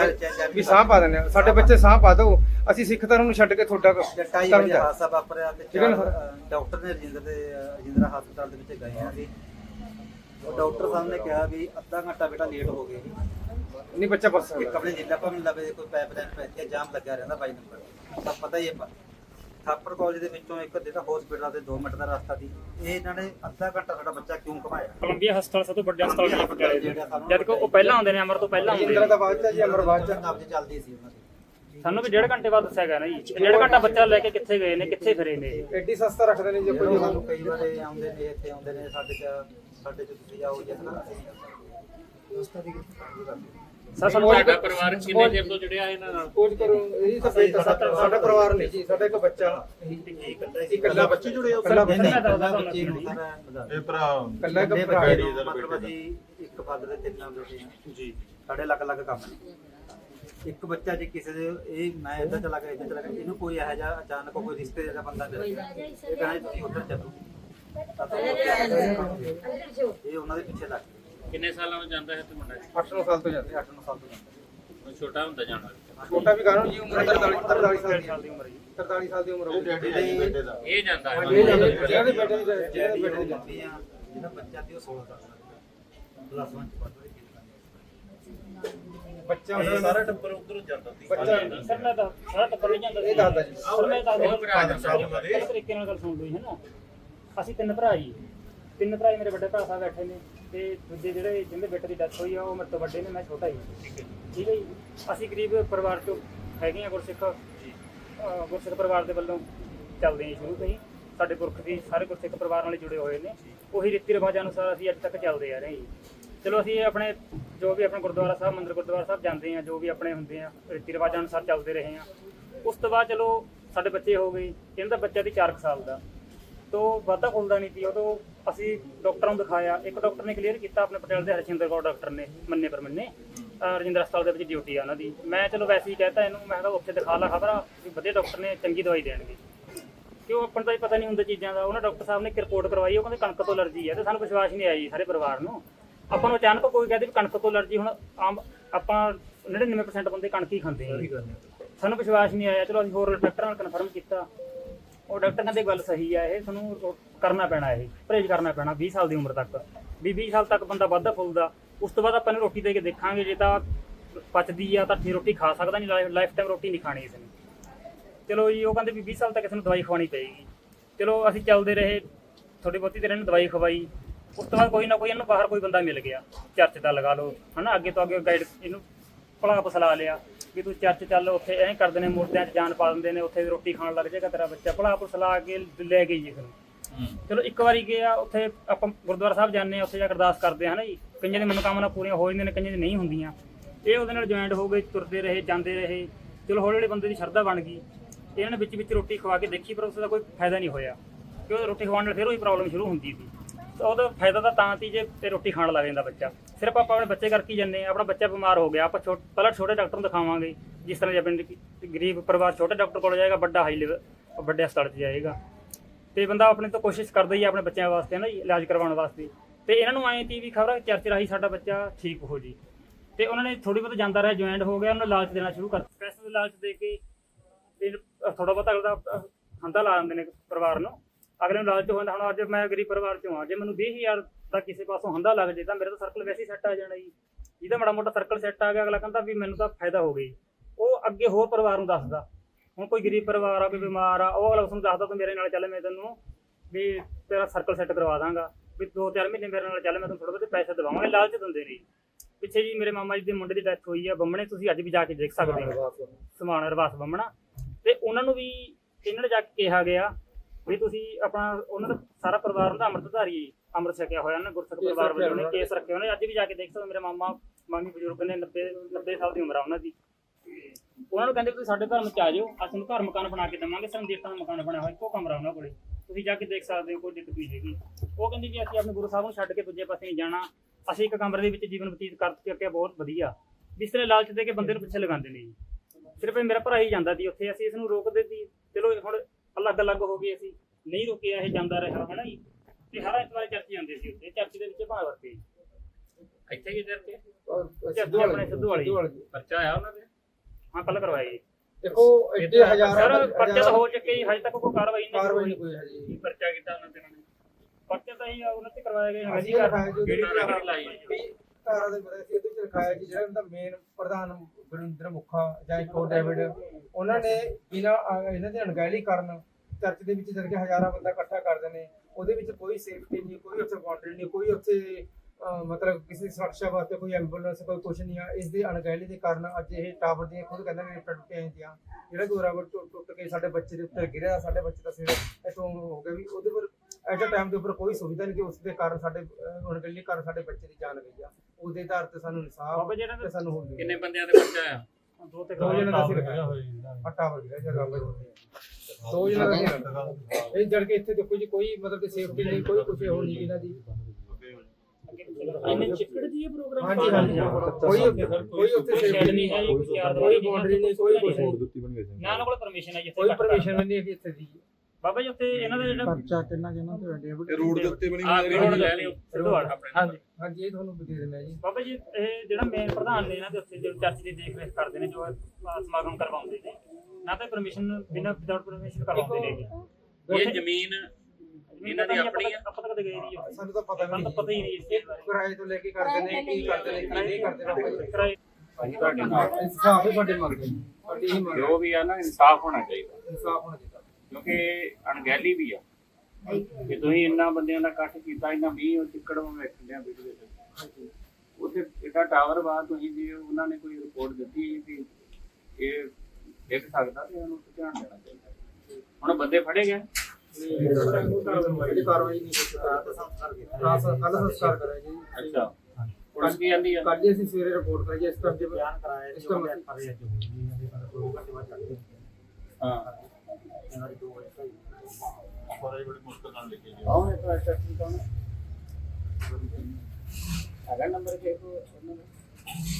ਵੀ ਸਾਹ ਪਾ ਦਿੰਦੇ ਹਾਂ। ਸਾਡੇ ਬੱਚੇ ਸਾਹ ਪਾ ਦਿਓ ਅਸੀਂ ਸਿੱਖ ਧਰਮ ਨੂੰ ਛੱਡ ਕੇ ਤੁਹਾਡਾ ਵਜੇ ਜਾ- ਹਾਦਸਾ ਵਾਪਰਿਆ ਤੇ ਹੈ ਡਾਕਟਰ ਨੇ ਰਜਿੰਦਰ ਦੇ ਰਜਿੰਦਰਾ ਹਸਪਤਾਲ ਦੇ ਵਿੱਚ ਗਏ ਆ ਅਸੀਂ। ਉਹ ਡਾਕਟਰ ਸਾਹਿਬ ਨੇ ਕਿਹਾ ਵੀ ਅੱਧਾ ਘੰਟਾ ਬੇਟਾ ਲੇਟ ਹੋ ਗਏ ਨਹੀਂ ਬੱਚਾ ਬਸ ਇੱਕ ਆਪਣੇ ਜਿੱਲਾ ਭਾਵੇਂ ਲਵੇ ਕੋਈ ਪਾਈਪਲਾਈਨ ਪੈਤੀ ਜਾਮ ਲੱਗਿਆ ਰਹਿੰਦਾ ਬਾਈ ਨੰਬਰ। ਤਾਂ ਪਤਾ ਹੀ ਹੈ ਪਰ ਥਾਪਰ ਕਾਲਜ ਦੇ ਵਿੱਚੋਂ ਇੱਕ ਜਿਹੜਾ ਹਸਪੀਟਲ ਦੇ 2 ਮਿੰਟ ਦਾ ਰਸਤਾ ਸੀ। ਇਹ ਇਹਨਾਂ ਨੇ ਅੱਧਾ ਘੰਟਾ ਸਾਡਾ ਬੱਚਾ ਕਿਉਂ ਘਮਾਇਆ? ਕੋਲੰਬੀਆ ਹਸਪਤਾਲ ਸਭ ਤੋਂ ਵੱਡਾ ਹਸਪਤਾਲ ਹੈ ਪਟਿਆਲੇ ਦੇ ਜਦ ਕਿ ਉਹ ਪਹਿਲਾਂ ਆਉਂਦੇ ਨੇ ਅਮਰ ਤੋਂ ਪਹਿਲਾਂ ਆਉਂਦੇ ਇੰਦਰਾ ਨੇ ਦਾ ਬਾਅਦ ਚ ਜੀ ਅਮਰ ਬਾਅਦ ਚ ਨਬਜ ਚੱਲਦੀ ਸੀ ਉਹਨਾਂ ਦੀ। ਸਾਨੂੰ ਵੀ ਡੇਢ ਘੰਟੇ ਬਾਅਦ ਦੱਸਿਆ ਗਿਆ ਨਾ ਜੀ। ਡੇਢ ਘੰਟਾ ਬੱਚਾ ਲੈ ਕੇ ਕਿੱਥੇ ਗਏ ਨੇ ਕਿੱਥੇ ਫਿਰੇ ਨੇ? ਐਡੀ ਸਸਤਾ ਰੱਖਦੇ ਨੇ ਜੇ ਕੋਈ ਜਦੋਂ ਸਾਨੂੰ ਕਈ ਵਾਰ ਆਉਂਦੇ ਨੇ ਇੱਥੇ ਆਉਂਦੇ ਨੇ ਸਾਡੇ ਚ ਸਾਡੇ ਚ ਤੁਸੀਂ ਜਾਓ ਜਿਸ ਤਰ੍ਹਾਂ ਅਸੀਂ ਨਹੀਂ ਕਰਦੇ ਰਸਤਾ ਦੀ ਸਰ ਤੁਹਾਡਾ ਪਰਿਵਾਰ ਕਿੰਨੇ ਚਿਰ ਤੋਂ ਜੁੜਿਆ ਇਹਨਾਂ ਨਾਲ? ਕੋਚ ਕਰੋ ਇਹ ਤਾਂ ਬੇਟਾ ਸਾਡਾ ਸਾਡਾ ਪਰਿਵਾਰ ਨਹੀਂ ਜੀ ਸਾਡਾ ਇੱਕ ਬੱਚਾ। ਇਕੱਲਾ ਬੱਚਾ। ਜੁੜਿਆ ਇਕੱਲਾ ਬੱਚਾ। ਬੱਚੇ ਨੂੰ। ਇਹ ਭਰਾ ਇਕੱਲਾ ਇੱਕ ਭਰਾ ਹੈ। ਮਤਲਬ ਅਸੀਂ ਇੱਕ ਫਾਦਰ ਦੇ ਤਿੰਨ ਬੇਟੇ ਆ ਜੀ। ਸਾਡੇ ਅਲੱਗ ਅਲੱਗ ਕੰਮ ਨੇ। ਇੱਕ ਬੱਚਾ ਜੇ ਕਿਸੇ ਦੇ ਇਹ ਮੈਂ ਇੱਧਰ ਚਲਾ ਗਿਆ ਇੱਧਰ ਚਲਾ ਗਿਆ ਇਹਨੂੰ ਕੋਈ ਇਹੋ ਜਿਹਾ ਅਚਾਨਕ ਕੋਈ ਰਿਸ਼ਤੇ ਦਾ ਬੰਦਾ ਮਿਲ ਗਿਆ। ਇਹ ਕਹਿੰਦਾ ਜੀ ਤੁਸੀਂ ਉੱਧਰ ਚੱਲੋ। ਇਹ ਉਹਨਾਂ ਦੇ ਪਿੱਛੇ ਲੱਗ ਕਿੰਨੇ ਸਾਲਾਂ ਨੂੰ ਜਾਂਦਾ ਹੈ ਤੇ ਮੁੰਡਾ 8-9 ਸਾਲ ਤੋਂ ਜਾਂਦੇ 8 9 ਸਾਲ ਤੋਂ ਜਾਂਦੇ ਉਹ ਛੋਟਾ ਹੁੰਦਾ ਜਾਣਾ ਛੋਟਾ ਵੀ ਗਾਣੋ ਜੀ ਉਮਰ 43 43 ਸਾਲ ਦੀ ਉਮਰ ਹੈ। 43 ਸਾਲ ਦੀ ਉਮਰ ਹੋ ਗਈ। ਡੈਡੀ ਦੇ ਬੇਟੇ ਦਾ। ਇਹ ਜਾਂਦਾ ਹੈ। ਇਹ ਜਾਂਦੇ ਦੇ ਬੇਟੇ ਦੀ ਡੈਡੀ ਬੇਟੇ ਦੀ ਮੰਮੀ ਆ ਜਿਹੜਾ ਬੱਚਾ ਸੀ ਉਹ 16 ਸਾਲ ਦਾ ਪਲੱਸ 1 ਚ ਪੜ੍ਹਦਾ ਬੱਚਾ ਸਾਰਾ ਟੱਬਰ ਉਧਰ ਜਾਂਦਾ ਸੀ। ਬੱਚਾ ਸਰ ਮੈਂ ਤਾਂ ਸਾਰਾ ਟੱਬਰ ਨਹੀਂ ਜਾਂਦਾ ਇਹ ਦੱਸਦਾ ਜੀ। ਸਰ ਮੈਂ ਤਾਂ ਉਹ ਭਰਾ ਦਾ ਇਸ ਤਰੀਕੇ ਨਾਲ ਗੱਲ ਸੁਣ ਲਈ ਹੈ ਨਾ? ਅਸੀਂ ਤਿੰਨ ਭਰਾ ਜੀ। ਤਿੰਨ ਭਰਾ ਜੀ ਮੇਰੇ ਵੱਡੇ ਭਰਾ ਸਾਹਿਬ ਬੈਠੇ ਨੇ। ਤੇ ਦੂਜੇ ਜਿਹੜੇ ਜਿਹਦੇ ਬੇਟੇ ਦੀ ਡੈਥ ਹੋਈ ਆ ਉਹ ਮੇਰੇ ਤੋਂ ਵੱਡੇ ਨੇ ਮੈਂ ਛੋਟਾ ਜੀ। ਠੀਕ ਹੈ ਜੀ। ਅਸੀਂ ਗਰੀਬ ਪਰਿਵਾਰ ਚੋਂ ਹੈਗੇ ਆ ਗੁਰਸਿੱਖ। ਅਹ ਗੁਰਸਿੱਖ ਪਰਿਵਾਰ ਦੇ ਵੱਲੋਂ ਚੱਲਦੇ ਹਾਂ ਸ਼ੁਰੂ ਤੋਂ ਹੀ। ਸਾਡੇ ਪੁਰਖ ਵੀ ਸਾਰੇ ਗੁਰਸਿੱਖ ਪਰਿਵਾਰ ਨਾਲ ਜੁੜੇ ਹੋਏ ਨੇ। ਉਹੀ ਰੀਤੀ ਰਿਵਾਜਾਂ ਅਨੁਸਾਰ ਅਸੀਂ ਅੱਜ ਤੱਕ ਚੱਲਦੇ ਆ ਰਹੇ ਹਾਂ। ਜੀ ਚਲੋ ਅਸੀਂ ਆਪਣੇ ਜੋ ਵੀ ਆਪਣਾ ਗੁਰਦੁਆਰਾ ਸਾਹਿਬ ਮੰਦਿਰ ਗੁਰਦੁਆਰਾ ਸਾਹਿਬ ਜਾਂਦੇ ਆ ਜੋ ਵੀ ਆਪਣੇ ਹੁੰਦੇ ਆ ਰੀਤੀ ਰਿਵਾਜਾਂ ਅਨੁਸਾਰ ਚੱਲਦੇ ਰਹੇ ਆ ਉਸ ਤੋਂ ਬਾਅਦ ਚਲੋ ਸਾਡੇ ਬੱਚੇ ਹੋ ਗਏ। ਇਹਨਾਂ ਦਾ ਬੱਚਾ ਦੀ 4 ਸਾਲ ਦਾ। ਤੋਂ ਵਾਧਾ ਖੁੱਲਦਾ ਨਹੀਂ ਸੀ ਉਦੋਂ ਅਸੀਂ ਡਾਕਟਰਾਂ ਨੂੰ ਦਿਖਾਇਆ। ਇੱਕ ਡਾਕਟਰ ਨੇ ਕਲੀਅਰ ਕੀਤਾ ਆਪਣੇ ਪਟਿਆਲੇ ਦੇ ਹਰਸ਼ਿੰਦਰ ਕੌਰ ਡਾਕਟਰ ਨੇ ਮੰਨੇ ਪਰ ਮੰਨੇ ਰਜਿੰਦਰ ਹਸਪਤਾਲ ਦੇ ਵਿੱਚ ਡਿਊਟੀ ਆ ਉਹਨਾਂ ਦੀ। ਮੈਂ ਚਲੋ ਵੈਸੇ ਹੀ ਕਹਿਤਾ ਇਹਨੂੰ ਮੈਂ ਕਿਹਾ ਉੱਥੇ ਦਿਖਾ ਲਾ ਖਬਰ ਵੀ ਵਧੀਆ ਡਾਕਟਰ ਨੇ ਚੰਗੀ ਦਵਾਈ ਦੇਣਗੇ। ਕਿਉਂ ਆਪਾਂ ਤਾਂ ਹੀ ਪਤਾ ਨਹੀਂ ਹੁੰਦਾ ਚੀਜ਼ਾਂ ਦਾ। ਉਹਨਾਂ ਡਾਕਟਰ ਸਾਹਿਬ ਨੇ ਇੱਕ ਰਿਪੋਰਟ ਕਰਵਾਈ ਉਹ ਕਹਿੰਦੇ ਕਣਕ ਤੋਂ ਅਲਰਜੀ ਹੈ ਤੇ ਸਾਨੂੰ ਵਿਸ਼ਵਾਸ ਨਹੀਂ ਆਇਆ ਜੀ ਸਾਰੇ ਪਰਿਵਾਰ ਨੂੰ। ਆਪਾਂ ਨੂੰ ਅਚਾਨਕ ਕੋਈ ਕਹਦੇ ਵੀ ਕਣਕ ਤੋਂ ਅਲਰਜੀ ਹੁਣ ਆਮ ਆਪਾਂ 99% ਬੰਦੇ ਕਣਕ ਹੀ ਖਾਂਦੇ ਆ। ਸਾਨੂੰ ਵਿਸ਼ਵਾਸ ਨਹੀਂ ਆਇਆ। ਚਲੋ ਅਸੀਂ ਹੋਰ ਡਾਕਟਰਾਂ ਨਾਲ ਕਨਫਰਮ ਕੀਤਾ। ਉਹ ਡਾਕਟਰ ਕਹਿੰਦੇ ਗੱਲ ਸਹੀ ਆ ਇਹ, ਤੁਹਾਨੂੰ ਉਹ ਕਰਨਾ ਪੈਣਾ ਇਹ, ਪਰਹੇਜ਼ ਕਰਨਾ ਪੈਣਾ 20 ਸਾਲ ਦੀ ਉਮਰ ਤੱਕ। ਵੀ 20 ਸਾਲ ਤੱਕ ਬੰਦਾ ਵੱਧਦਾ ਫੁੱਲਦਾ, ਉਸ ਤੋਂ ਬਾਅਦ ਆਪਾਂ ਨੂੰ ਰੋਟੀ ਦੇ ਕੇ ਦੇਖਾਂਗੇ, ਜੇ ਤਾਂ ਪਚਦੀ ਆ ਤਾਂ ਠੀਕ ਰੋਟੀ ਖਾ ਸਕਦਾ ਨਹੀਂ ਲਾਈਫ ਟਾਈਮ ਰੋਟੀ ਨਹੀਂ ਖਾਣੀ ਇਸ ਨੇ। ਚਲੋ ਜੀ, ਉਹ ਕਹਿੰਦੇ ਵੀ 20 ਸਾਲ ਤੱਕ ਇਸ ਨੂੰ ਦਵਾਈ ਖਵਾਉਣੀ ਪਏਗੀ। ਚਲੋ ਅਸੀਂ ਚੱਲਦੇ ਰਹੇ ਥੋੜੀ ਬਹੁਤੀ ਦੇਰ ਇਹਨੂੰ ਦਵਾਈ ਖਵਾਈ। ਉਸ ਤੋਂ ਬਾਅਦ ਕੋਈ ਨਾ ਕੋਈ ਇਹਨੂੰ ਬਾਹਰ ਕੋਈ ਬੰਦਾ ਮਿਲ ਗਿਆ, ਚਰਚ ਦਾ ਲਗਾ ਲਓ, ਹਨਾ, ਅੱਗੇ ਤੋਂ ਅੱਗੇ ਗਾਈਡ ਇਹਨੂੰ ਭਲਾ ਪਸਲਾ ਲਿਆ। ਵੀ ਤੂੰ ਚਰਚ ਚੱਲ ਉੱਥੇ ਐਂ ਕਰਦੇ ਨੇ ਮੁਰਦਿਆਂ 'ਚ ਜਾਨ ਪਾ ਦਿੰਦੇ ਨੇ ਉੱਥੇ ਰੋਟੀ ਖਾਣ ਲੱਗ ਜਾਏਗਾ ਤੇਰਾ ਬੱਚਾ। ਭਲਾ ਪਸਲਾ ਕੇ ਲੈ ਗਈ ਜੀ ਫਿਰ। ਚਲੋ ਇੱਕ ਵਾਰੀ ਗਿਆ ਉੱਥੇ ਆਪਾਂ ਗੁਰਦੁਆਰਾ ਸਾਹਿਬ ਜਾਂਦੇ ਆ ਉੱਥੇ ਜਾ ਕੇ ਅਰਦਾਸ ਕਰਦੇ ਹਾਂ ਨਾ ਜੀ? ਕਈਆਂ ਦੀ ਮਨੋਕਾਮਨਾ ਪੂਰੀਆਂ ਹੋ ਜਾਂਦੀਆਂ ਨੇ ਕਈਆਂ ਦੀ ਨਹੀਂ ਹੁੰਦੀਆਂ। ਇਹ ਉਹਦੇ ਨਾਲ ਜੁਆਇੰਟ ਹੋ ਗਏ ਤੁਰਦੇ ਰਹੇ ਜਾਂਦੇ ਰਹੇ। ਚਲੋ ਹੌਲੀ ਹੌਲੀ ਬੰਦੇ ਦੀ ਸ਼ਰਧਾ ਬਣ ਗਈ। ਇਹਨਾਂ ਨੇ ਵਿੱਚ ਵਿੱਚ ਰੋਟੀ ਖਵਾ ਕੇ ਦੇਖੀ ਪਰ ਉਸ ਦਾ ਕੋਈ ਫਾਇਦਾ ਨਹੀਂ ਹੋਇਆ। ਕਿਉਂ ਰੋਟੀ ਖਵਾਉਣ ਨਾਲ ਫਿਰ ਉਹੀ ਪ੍ਰੋਬਲਮ ਸ਼ੁਰੂ ਹੁੰਦੀ ਸੀ। ਤਾਂ ਉਹਦਾ ਫਾਇਦਾ ਤਾਂ ਤਾਂ ਤੀ ਜੇ ਤੇ ਰੋਟੀ ਖਾਣ ਲੱਗ ਜਾਂਦਾ ਬੱਚਾ। ਸਿਰਫ ਆਪਾਂ ਆਪਣੇ ਬੱਚੇ ਕਰਕੇ ਹੀ ਜੰਨੇ ਆਪਣਾ ਬੱਚਾ ਬਿਮਾਰ ਹੋ ਗਿਆ ਆਪਾਂ ਛੋਟ ਪਹਿਲਾਂ ਛੋਟੇ ਡਾਕਟਰ ਨੂੰ ਦਿਖਾਵਾਂਗੇ ਜਿਸ ਤਰ੍ਹਾਂ ਜੇ ਆਪਣੇ ਗਰੀਬ ਪਰਿਵਾਰ ਛੋਟੇ ਡਾਕਟਰ ਕੋਲ ਜਾਏਗਾ ਵੱਡਾ ਹਾਈ ਲੈਵਲ ਵੱਡੇ ਹਸਪਤਾਲ 'ਚ ਜਾਏਗਾ। ਤੇ ਬੰਦਾ ਆਪਣੇ ਤੋਂ ਕੋਸ਼ਿਸ਼ ਕਰਦਾ ਹੀ ਆ ਆਪਣੇ ਬੱਚਿਆਂ ਵਾਸਤੇ ਨਾ ਇਲਾਜ ਕਰਵਾਉਣ ਵਾਸਤੇ। ਤੇ ਇਹਨਾਂ ਨੂੰ ਐਂ ਤੀ ਵੀ ਖਬਰ ਚਰਚ ਰਾਹੀਂ ਸਾਡਾ ਬੱਚਾ ਠੀਕ ਹੋ ਜੀ। ਤੇ ਉਹਨਾਂ ਨੇ ਥੋੜੀ ਬਹੁਤ ਜਾਂਦਾ ਰਿਹਾ ਜੁਆਇੰਟ ਹੋ ਗਿਆ ਉਹਨਾਂ ਨੂੰ ਲਾਲਚ ਦੇਣਾ ਸ਼ੁਰੂ ਕਰ ਪੈਸੇ ਦੇ ਲਾਲਚ ਦੇ ਕੇ ਥੋੜਾ ਬਹੁਤ ਅਗਲਾ ਅਹ, ਹੰਦਾ ਲਾ ਦਿੰਦੇ ਨੇ ਪਰਿਵਾਰ ਨੂੰ। ਅਗਲੇ ਨੂੰ ਲਾਲਚ ਹੁੰਦਾ ਹੁਣ ਅੱਜ ਮੈਂ ਗਰੀਬ ਪਰਿਵਾਰ ਚੋਂ ਆ ਜੇ ਮੈਨੂੰ 20000 ਦਾ ਕਿਸੇ ਪਾਸੋਂ ਹੰਦਾ ਲੱਗ ਜੇ ਤਾਂ ਮੇਰੇ ਤਾਂ ਸਰਕਲ ਵੈਸੇ ਹੀ ਸੈੱਟ ਆ ਜਾਣਾ ਜੀ। ਜਿਹਦਾ ਮਾੜਾ ਮੋਟਾ ਸਰਕਲ ਸੈੱਟ ਆ ਗਿਆ ਅਗਲਾ ਕਹਿੰਦਾ ਵੀ ਮੈਨੂੰ ਤਾਂ ਫਾਇਦਾ ਹੋ ਗਈ ਉਹ ਅੱਗੇ ਹੋਰ ਪਰਿਵਾਰ ਨੂੰ ਦੱਸਦਾ। ਹੁਣ ਕੋਈ ਗਰੀਬ ਪਰਿਵਾਰ ਆ ਕੋਈ ਬਿਮਾਰ ਆ ਉਹ ਅਗਲਾ ਉਸਨੂੰ ਦੱਸਦਾ ਤੂੰ ਮੇਰੇ ਨਾਲ ਚੱਲ ਮੈਂ ਤੈਨੂੰ ਵੀ ਤੇਰਾ ਸਰਕਲ ਸੈੱਟ ਕਰਵਾ ਦਾਂਗਾ। ਵੀ ਦੋ ਚਾਰ ਮਹੀਨੇ ਮੇਰੇ ਨਾਲ ਚੱਲ ਮੈਂ ਤੈਨੂੰ ਥੋੜੇ ਬਹੁਤੇ ਪੈਸੇ ਦਵਾਵਾਂਗਾ ਲਾਲਚ ਦਿੰਦੇ ਨੇ ਪਿੱਛੇ ਜੀ ਮੇਰੇ ਮਾਮਾ ਜੀ ਦੇ ਮੁੰਡੇ ਦੀ ਡੈਥ ਹੋਈ ਆ ਬੰਮਣੇ ਤੁਸੀਂ ਅੱਜ ਵੀ ਜਾ ਕੇ ਦੇਖ ਸਕਦੇ ਹੋ। ਸਮਾਨ ਰਵਾਸ ਬੰਮਣਾ ਤੇ ਉਹਨਾਂ ਨੂੰ ਵੀ ਇਹਨਾਂ ਨੇ ਜਾ ਕੇ ਕਿਹਾ ਗਿਆ ਵੀ ਤੁਸੀਂ ਆਪਣਾ ਉਹਨਾਂ ਦਾ ਸਾਰਾ ਪਰਿਵਾਰ ਉਹਦਾ ਅੰਮ੍ਰਿਤਧਾਰੀ ਅੰਮ੍ਰਿਤ ਛਕਿਆ ਹੋਇਆ ਨਾ ਗੁਰਸਿੱਖ ਪਰਿਵਾਰ ਵੱਲੋਂ ਨੇ ਕੇਸ ਰੱਖੇ ਉਹਨੇ ਅੱਜ ਵੀ ਜਾ ਕੇ ਦੇਖ ਸਕਦੇ ਹੋ ਮੇਰੇ ਮਾਮਾ ਮਾਮੀ ਬਜ਼ੁਰਗ ਨੇ 90 90 ਸਾਲ ਦੀ ਉਮਰ ਆ ਉਹਨਾਂ ਦੀ। ਉਹਨਾਂ ਨੂੰ ਕਹਿੰਦੇ ਵੀ ਤੁਸੀਂ ਸਾਡੇ ਧਰਮ ਚ ਆ ਜਾਓ ਅਸੀਂ ਤੁਹਾਨੂੰ ਘਰ ਮਕਾਨ ਬਣਾ ਕੇ ਦੇਵਾਂਗੇ ਸਾਨੂੰ ਦੇਤਾਂ ਦਾ ਮਕਾਨ ਬਣਿਆ ਹੋਇਆ ਇੱਕੋ ਕਮਰਾ ਉਹਨਾਂ ਕੋਲੇ। ਤੁਸੀਂ ਜਾ ਕੇ ਦੇਖ ਸਕਦੇ ਹੋ ਕੋਈ ਦਿੱਕਤ ਨਹੀਂ ਹੈਗੀ। ਉਹ ਕਹਿੰਦੀ ਵੀ ਅਸੀਂ ਆਪਣੇ ਗੁਰੂ ਸਾਹਿਬ ਨੂੰ ਛੱਡ ਕੇ ਦੂਜੇ ਪਾਸੇ ਨਹੀਂ ਜਾਣਾ। ਅਸੀਂ ਇੱਕ ਕਮਰੇ ਦੇ ਵਿੱਚ ਜੀਵਨ ਬਤੀਤ ਕਰ ਕਰਕੇ ਬਹੁਤ ਵਧੀਆ। ਤਰ੍ਹਾਂ ਲਾਲਚ ਦੇ ਕੇ ਬੰਦੇ ਨੂੰ ਪਿੱਛੇ ਲਗਾਉਂਦੇ ਨੇ ਜੀ। ਸਿਰਫ ਇਹ ਮੇਰਾ ਭਰਾ ਹੀ ਜਾਂਦਾ ਸੀ ਉੱਥੇ ਅਸੀਂ ਇਸ ਨੂੰ ਰੋਕਦੇ ਸੀ ਚਲੋ ਹੁਣ ਅਲੱਗ ਅਲੱਗ ਹੋ ਗਏ ਅਸੀਂ ਨਹੀਂ ਰੁਕਿਆ ਇਹ ਜਾਂਦਾ ਰਿਹਾ ਹੈ ਨਾ ਜੀ? ਤੇ ਹਰ ਐਤਵਾਰ ਚਰਚ ਜਾਂਦੇ ਸੀ ਉੱਥੇ ਚਰਚ ਦੇ ਵਿੱਚ ਭਾਣਾ ਵਰਤੇ। ਇੱਥੇ ਕੀ ਕਰਦੇ ਔਰ ਸਿੱਧੂ ਆਪਣੇ ਸਿੱਧੂ ਵਾਲੀ। ਸਿੱਧੂ ਵਾਲੀ। ਪਰਚਾ ਆਇਆ ਉਹਨਾਂ ਦੇ? ਹਾਂ ਕੱਲ ਕਰਵਾਏ ਜੀ। ਦੇਖੋ ਐਡੇ ਹਜ਼ਾਰਾਂ ਸਰ ਪਰਚਾ ਤਾਂ ਹੋ ਚੁੱਕੇ ਜੀ ਹਜੇ ਤੱਕ ਕੋਈ ਕਾਰਵਾਈ ਨਹੀਂ ਕਾਰਵਾਈ ਨਹੀਂ ਕੋਈ ਹੈ ਜੀ ਕੀ ਪਰਚਾ ਕੀਤਾ ਉਹਨਾਂ ਦੇ ਨਾਲ ਪਰਚਾ ਤਾਂ ਹੀ ਉਹਨਾਂ ਤੇ ਕਰਵਾਇਆ ਗਿਆ ਅਸੀਂ ਜੀ ਘਰ ਰਖਾਇਆ ਜੀ। ਕਿਹੜੀ ਉਹਦੇ ਵਿੱਚ ਕਾਰਵਾਈ ਲਾਈ? ਧਾਰਾ ਦੇ ਬਰੇ ਸੀ ਰਖਾਇਆ ਕਿ ਜਿਹੜਾ ਉਹਦਾ ਮੇਨ ਪ੍ਰਧਾਨ ਵਰਿੰਦਰ ਮੁਖਾ ਜਾਂ ਇੱਕ ਹੋਰ ਡੇਵਿਡ ਉਹਨਾਂ ਨੇ ਬਿਨਾਂ ਇਹਨਾਂ ਦੀ ਅਣਗਹਿਲੀ ਕਰਨ ਚਰਚ ਦੇ ਵਿੱਚ ਜਦ ਕਿ ਹਜ਼ਾਰਾਂ ਬੰਦਾ ਇਕੱਠਾ ਕਰਦੇ ਨੇ। ਉਹਦੇ ਵਿੱਚ ਕੋਈ ਸੇਫਟੀ ਨਹੀਂ, ਕੋਈ ਉੱਥੇ ਬਾਉਂਡਰੀ ਨਹੀਂ, ਕੋਈ ਉੱਥੇ ਮਤਲਬ ਕਿਸੇ ਸੁਰੱਖਿਆ ਵਾਸਤੇ ਕੋਈ ਐਂਬੂਲੈਂਸ ਕੋਈ ਕੁਝ ਨਹੀਂ ਆ। ਇਸ ਦੀ ਅਣਗਹਿਲੀ ਦੇ ਕਾਰਨ ਅੱਜ ਇਹ ਟਾਵਰ ਦੀਆਂ ਖੁਦ ਕਹਿੰਦੇ ਨੇ ਟੁੱਟ ਕੇ ਆਈਆਂ ਜਿਹੜਾ ਗੋਰਾਵਰ ਟੁੱਟ ਟੁੱਟ ਕੇ ਸਾਡੇ ਬੱਚੇ ਦੇ ਉੱਤੇ ਗਿਰਿਆ, ਸਾਡੇ ਬੱਚੇ ਦਾ ਸਿਰ ਇਥੋਂ ਹੋ ਗਿਆ ਵੀ ਉਹਦੇ ਪਰ ਐਟ ਟਾਈਮ ਦੇ ਉੱਪਰ ਕੋਈ ਸੁਵਿਧਾ ਨਹੀਂ ਕਿ ਉਸ ਦੇ ਕਾਰਨ ਸਾਡੇ ਅਹ, ਅਣਗਹਿਲੀ ਕਾਰਨ ਸਾਡੇ ਬੱਚੇ ਦੀ ਜਾਨ ਗਈ ਆ ਉਹਦੇ ਆਧਾਰ ਤੇ ਸਾਨੂੰ ਇਨਸਾਫ ਬਾਬਾ ਜਿਹੜਾ ਤੇ ਸਾਨੂੰ ਹੁਣ ਕਿੰਨੇ ਬੰਦਿਆਂ ਦੇ ਪਰਚਾ ਆਇਆ ਦੋ ਤੇ ਦੋ ਜਣੇ ਦਾ ਸਿਰ ਖਾਇਆ। ਅੱਟਾ ਵਰ ਗਿਆ ਜਗਾ ਵਰ ਦੋ ਜਣੇ ਇਹ ਜੜ ਕੇ ਇੱਥੇ ਦੇਖੋ ਜੀ ਕੋਈ ਮਤਲਬ ਕਿ ਸੇਫਟੀ ਨਹੀਂ ਕੋਈ ਕੁਝ ਹੋ ਨਹੀਂ ਇਹਨਾਂ ਦੀ। ਇੰਨੇ ਚਿੱਕੜ ਦੀ ਇਹ ਪ੍ਰੋਗਰਾਮ ਹਾਂਜੀ ਹਾਂਜੀ। ਕੋਈ ਕੋਈ ਉੱਥੇ ਕੋਈ ਸ਼ੈਡ ਸੇਫਟੀ ਨਹੀਂ। ਹੈ ਜੀ, ਕੋਈ ਚਾਰ ਕੋਈ ਦੀਵਾਰੀ ਬਾਉਂਡਰੀ ਨਹੀਂ। ਕੋਈ ਕੁਝ ਨਹੀਂ ਨਾ ਉਹਨਾਂ ਕੋਲ ਪਰਮਿਸ਼ਨ ਹੈ ਜਿੱਥੇ ਕੋਈ ਘੱਟ ਕਰ- ਪਰਮਿਸ਼ਨ ਨਹੀਂ ਹੈ ਕਿ ਇੱਥੇ ਦੀ। ਬਾਬਾ ਜੀ ਉੱਥੇ ਇਹਨਾਂ ਦਾ ਜਿਹੜਾ ਖਰਚਾ ਕਿੰਨਾ ਕਿੰਨਾ ਤੇ ਡੇਵਿਡ ਇਹ ਰੋਡ ਦੇ ਉੱਤੇ ਬਣੀ ਆ ਵੀ ਹੁਣ ਲੈ ਲਿਓ ਸਿੱਧੂਵਾਲ। ਆਪਣੇ ਹਾਂਜੀ। ਹਾਂਜੀ ਇਹ ਤੁਹਾਨੂੰ ਦੇ ਦਿੰਦਾ ਜੀ। ਬਾਬਾ ਜੀ ਇਹ ਜਿਹੜਾ ਮੇਨ ਪ੍ਰਧਾਨ ਨੇ ਇਹਨਾਂ ਦੇ ਉੱਥੇ ਜੋ ਚਰਚ ਦੀ ਦੇਖ ਰੇਖ ਕਰਦੇ ਨੇ ਜੋ ਸਮਾਗਮ ਕਰਵਾਉਂਦੇ ਨੇ ਨਾ ਤਾਂ ਪਰਮਿਸ਼ਨ ਬਿਨਾਂ ਵਿਦਆਊਟ ਪਰਮਿਸ਼ਨ ਕਰਵਾਉਂਦੇ ਨੇ ਜੀ। ਇਹ ਜ਼ਮੀਨ ਇਹਨਾਂ ਦੀ ਆਪਣੀ ਆ। ਆਪਾਂ ਤਾਂ ਕਦੇ ਗਏ ਨਹੀਂ। ਸਾਨੂੰ ਤਾਂ ਪਤਾ ਨਹੀਂ। ਪਤਾ ਹੀ ਨਹੀਂ ਇਸ ਕਿਰਾਏ ਤੋਂ ਲੈ ਕੇ ਕਰਦੇ ਨੇ ਕੀ ਕਰਦੇ ਨੇ ਕੀ ਨਹੀਂ ਕਰਦੇ ਨੇ। ਕਿਰਾਏ ਤੁਹਾਡੇ ਨਾਲ। ਇਨਸਾਫ ਹੀ ਸਾਡੇ ਮੰਗਦੇ ਮੰਗ ਜੋ ਵੀ ਆ ਨਾ ਇਨਸਾਫ ਹੋਣਾ ਚਾਹੀਦਾ। ਇਨਸਾਫ ਹੋਣਾ ਚਾਹੀਦਾ। ਕਿਉਂਕਿ ਅਣਗਹਿਲੀ ਵੀ ਆ। ਕਿ ਤੁਸੀਂ ਇੰਨਾ ਬੰਦਿਆਂ ਦਾ ਇਕੱਠ ਕੀਤਾ ਇੰਨਾ ਮੀਂਹ ਉਹ ਚਿੱਕੜ ਨੂੰ ਵੇਖਦੇ ਆ ਵੀਡੀਓ ਤੇ ਉੱਥੇ ਏਡਾ ਟਾਵਰ ਬਾਅਦ ਤੁਸੀਂ ਜੇ ਉਹਨਾਂ ਨੇ ਕੋਈ ਰਿਪੋਰਟ ਦਿੱਤੀ ਕਿ ਇਹ ਡਿੱਗ ਸਕਦਾ ਤੇ ਉਹਨੂੰ ਧਿਆਨ ਦੇਣਾ ਚਾਹੀਦਾ। ਹੁਣ ਬੰਦੇ ਫੜੇ ਗਏ। ਜਿਹੜੀ ਕਾਰਵਾਈ ਨਹੀਂ ਕੀਤੀ ਰਾਤ ਕੱਲ ਅਸੀਂ ਸਵੇਰੇ ਰਿਪੋਰਟ ਕਰਾਈ ਇਸ ਟਾਈਮ ਤੇ ਬਿਆਨ ਕਰਾਇਆ ਇਸ ਜੀ ਤੋਂ ਉਹ ਐਫ ਆਰ ਆਈ ਅੱਜ ਹੋਈ ਦੋ ਹਾਂ। ਇਹਨਾਂ ਦੋ ਵਜੇ ਤੱਕ ਪਰ ਇਹ ਬੜੀ ਮੁਸ਼ਕਲ ਨਾਲ ਲਿਖੀ ਜੀ ਆਉਂ ਇਹ ਤਾਂ ਸਟੇਸ਼ਨ ਤੋਂ ਅਗਰ ਨੰਬਰ ਕੇ ਕੋ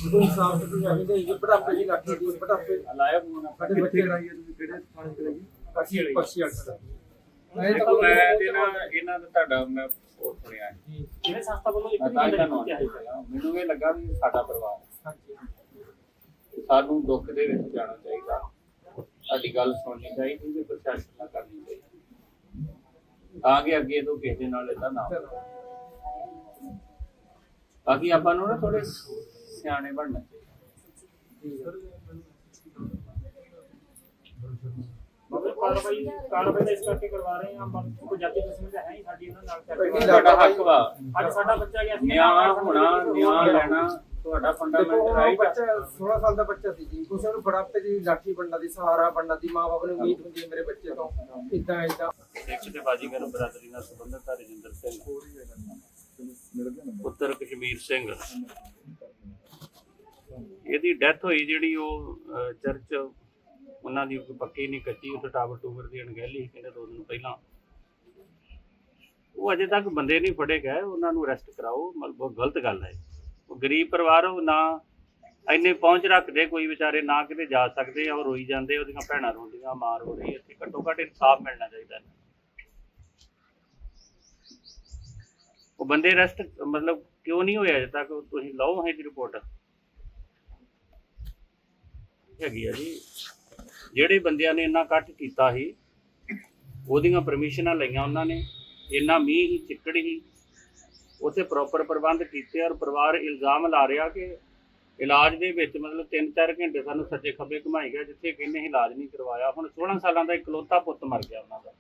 ਉਦੋਂ ਇਨਸਾਫ ਤੇ ਚਾਹੀਦਾ ਇਹ ਪਟਾਪੇ ਦੀ ਲਾਠੀ ਦੀ ਪਟਾਪੇ ਲਾਇਆ ਫੋਨ ਆਪਾਂ ਸਾਡੇ ਬੱਚੇ ਤੁਸੀਂ ਕਿਹੜੇ ਥਾਣੇ ਕਰਾਈ ਪਰਚੀ ਵਾਲੀ ਪਰਚੀ ਵਾਲੀ ਦੇਖੋ ਮੈਂ ਤੇ ਇਹਨਾਂ ਦਾ ਤੁਹਾਡਾ ਮੈਂ ਉਹ ਸੁਣਿਆ ਹੈ। ਜਿਹੜੇ ਸੰਸਥਾ ਵੱਲੋਂ ਇੱਕ ਮੈਨੂੰ ਇਹ ਲੱਗਾ ਵੀ ਸਾਡਾ ਪਰਿਵਾਰ ਸਾਨੂੰ ਦੁੱਖ ਦੇ ਵਿੱਚ ਜਾਣਾ ਚਾਹੀਦਾ ਸਾਡੀ ਗੱਲ ਸੁਣਨੀ ਚਾਹੀਦੀ ਤੇ ਪ੍ਰਸ਼ਾਸਨ ਨਾਲ ਕਰਨੀ ਚਾਹੀਦੀ। ਤਾਂ ਕਿ ਅੱਗੇ ਤੋਂ ਕਿਸੇ ਦੇ ਨਾਲ ਇਹਦਾ ਨਾ ਹੋਵੇ। ਬਾਕੀ ਆਪਾਂ ਨੂੰ ਨਾ ਥੋੜੇ ਸਿਆਣੇ ਬਣਨਾ ਮਤਲਬ ਕਾਰਵਾਈ ਕਾਰਵਾਈ ਤਾਂ ਇਸ ਕਰਕੇ ਕਰਵਾ ਰਹੇ ਹਾਂ ਮਨ ਕੋਈ ਜਾਤੀ ਦੁਸ਼ਮਣ ਤਾਂ ਹੈ ਹੀ ਸਾਡੀ ਉਹਨਾਂ ਨਾਲ ਤੁਹਾਡਾ ਹੱਕ ਵਾ। ਅੱਜ ਸਾਡਾ ਬੱਚਾ ਗਿਆ ਸੀ। ਨਿਆਂ ਹੋਣਾ ਨਿਆਂ ਲੈਣਾ। ਤੁਹਾਡਾ ਦੇਖੋ ਉਹ ਰਾਈਟ ਬੱਚਾ 16 ਸਾਲ ਦਾ ਬੱਚਾ ਸੀ ਜੀ। ਕੁਛ ਉਹਨੂੰ ਬੜਾਪੇ ਦੀ ਲਾਠੀ ਬਣਨਾ ਦੀ ਸਹਾਰਾ ਬਣਨਾ ਦੀ ਮਾਂ-ਬਾਪ ਨੂੰ ਉਮੀਦ ਹੁੰਦੀ ਹੈ ਮੇਰੇ ਬੱਚੇ ਤੋਂ। ਇਦਾਂ ਇਦਾਂ ਸਿੱਖ ਤੇ ਬਾਜੀਗਰ ਬਰਾਦਰੀ ਨਾਲ ਸੰਬੰਧਿਤ ਹੈ ਰਜਿੰਦਰ ਸਿੰਘ। ਪੁੱਤਰ ਕਸ਼ਮੀਰ ਸਿੰਘ। ਇਹਦੀ ਡੈਥ ਹੋਈ ਜਿਹੜੀ ਉਹ ਅਹ, ਚਰਚ ਉਹਨਾਂ ਦੀ ਕੋਈ ਪੱਕੀ ਨਹੀਂ ਕੱਚੀ ਉੱਥੇ ਟਾਵਰ ਟੂਵਰ ਦੀ ਅਣਗਹਿਲੀ ਸੀ ਕਹਿੰਦੇ ਦੋ ਦਿਨ ਪਹਿਲਾਂ। ਉਹ ਅਜੇ ਤੱਕ ਬੰਦੇ ਨਹੀਂ ਫੜੇ ਗਏ ਉਹਨਾਂ ਨੂੰ ਅਰੈਸਟ ਕਰਾਓ ਮਤਲਬ ਬਹੁਤ ਗਲਤ ਗੱਲ ਹੈ। ਉਹ ਗਰੀਬ ਪਰਿਵਾਰ ਉਹ ਨਾ ਇੰਨੇ ਪਹੁੰਚ ਰੱਖਦੇ ਕੋਈ ਵਿਚਾਰੇ, ਨਾ ਕਿਤੇ ਜਾ ਸਕਦੇ ਆ, ਉਹ ਰੋਈ ਜਾਂਦੇ, ਉਹਦੀਆਂ ਭੈਣਾਂ ਰੋਂਦੀਆਂ, ਮਾਂ ਰੋ ਰਹੀ ਇੱਥੇ ਘੱਟੋ ਘੱਟ ਇਨਸਾਫ ਮਿਲਣਾ ਚਾਹੀਦਾ ਹੈ ਉਹ ਬੰਦੇ ਅਰੈਸਟ ਮਤਲਬ ਕਿਉਂ ਨਹੀਂ ਹੋਇਆ ਅਜੇ ਤੱਕ? ਤੁਸੀਂ ਲਓ ਹੈ ਦੀ ਰਿਪੋਰਟ ਹੈਗੀ ਆ ਜੀ, ਜਿਹੜੇ ਬੰਦਿਆਂ ਨੇ ਇੰਨਾ ਇਕੱਠ ਕੀਤਾ ਸੀ, ਉਹਦੀਆਂ ਪਰਮਿਸ਼ਨਾਂ ਲਈਆਂ ਉਹਨਾਂ ਨੇ, ਇੰਨਾ ਮੀਂਹ ਹੀ, ਚਿੱਕੜ ਹੀ ਉੱਥੇ ਪ੍ਰੋਪਰ ਪ੍ਰਬੰਧ ਕੀਤੇ ਔਰ ਪਰਿਵਾਰ ਇਲਜ਼ਾਮ ਲਾ ਰਿਹਾ ਕਿ ਇਲਾਜ ਦੇ ਵਿੱਚ ਮਤਲਬ 3-4 ਘੰਟੇ ਸਾਨੂੰ ਸੱਜੇ ਖੱਬੇ ਘੁਮਾਈ ਗਿਆ, ਜਿੱਥੇ ਕਿੰਨੇ ਇਲਾਜ ਨਹੀਂ ਕਰਵਾਇਆ। ਹੁਣ 16 ਸਾਲਾਂ ਦਾ ਇਕਲੌਤਾ ਪੁੱਤ ਮਰ ਗਿਆ ਉਹਨਾਂ ਦਾ।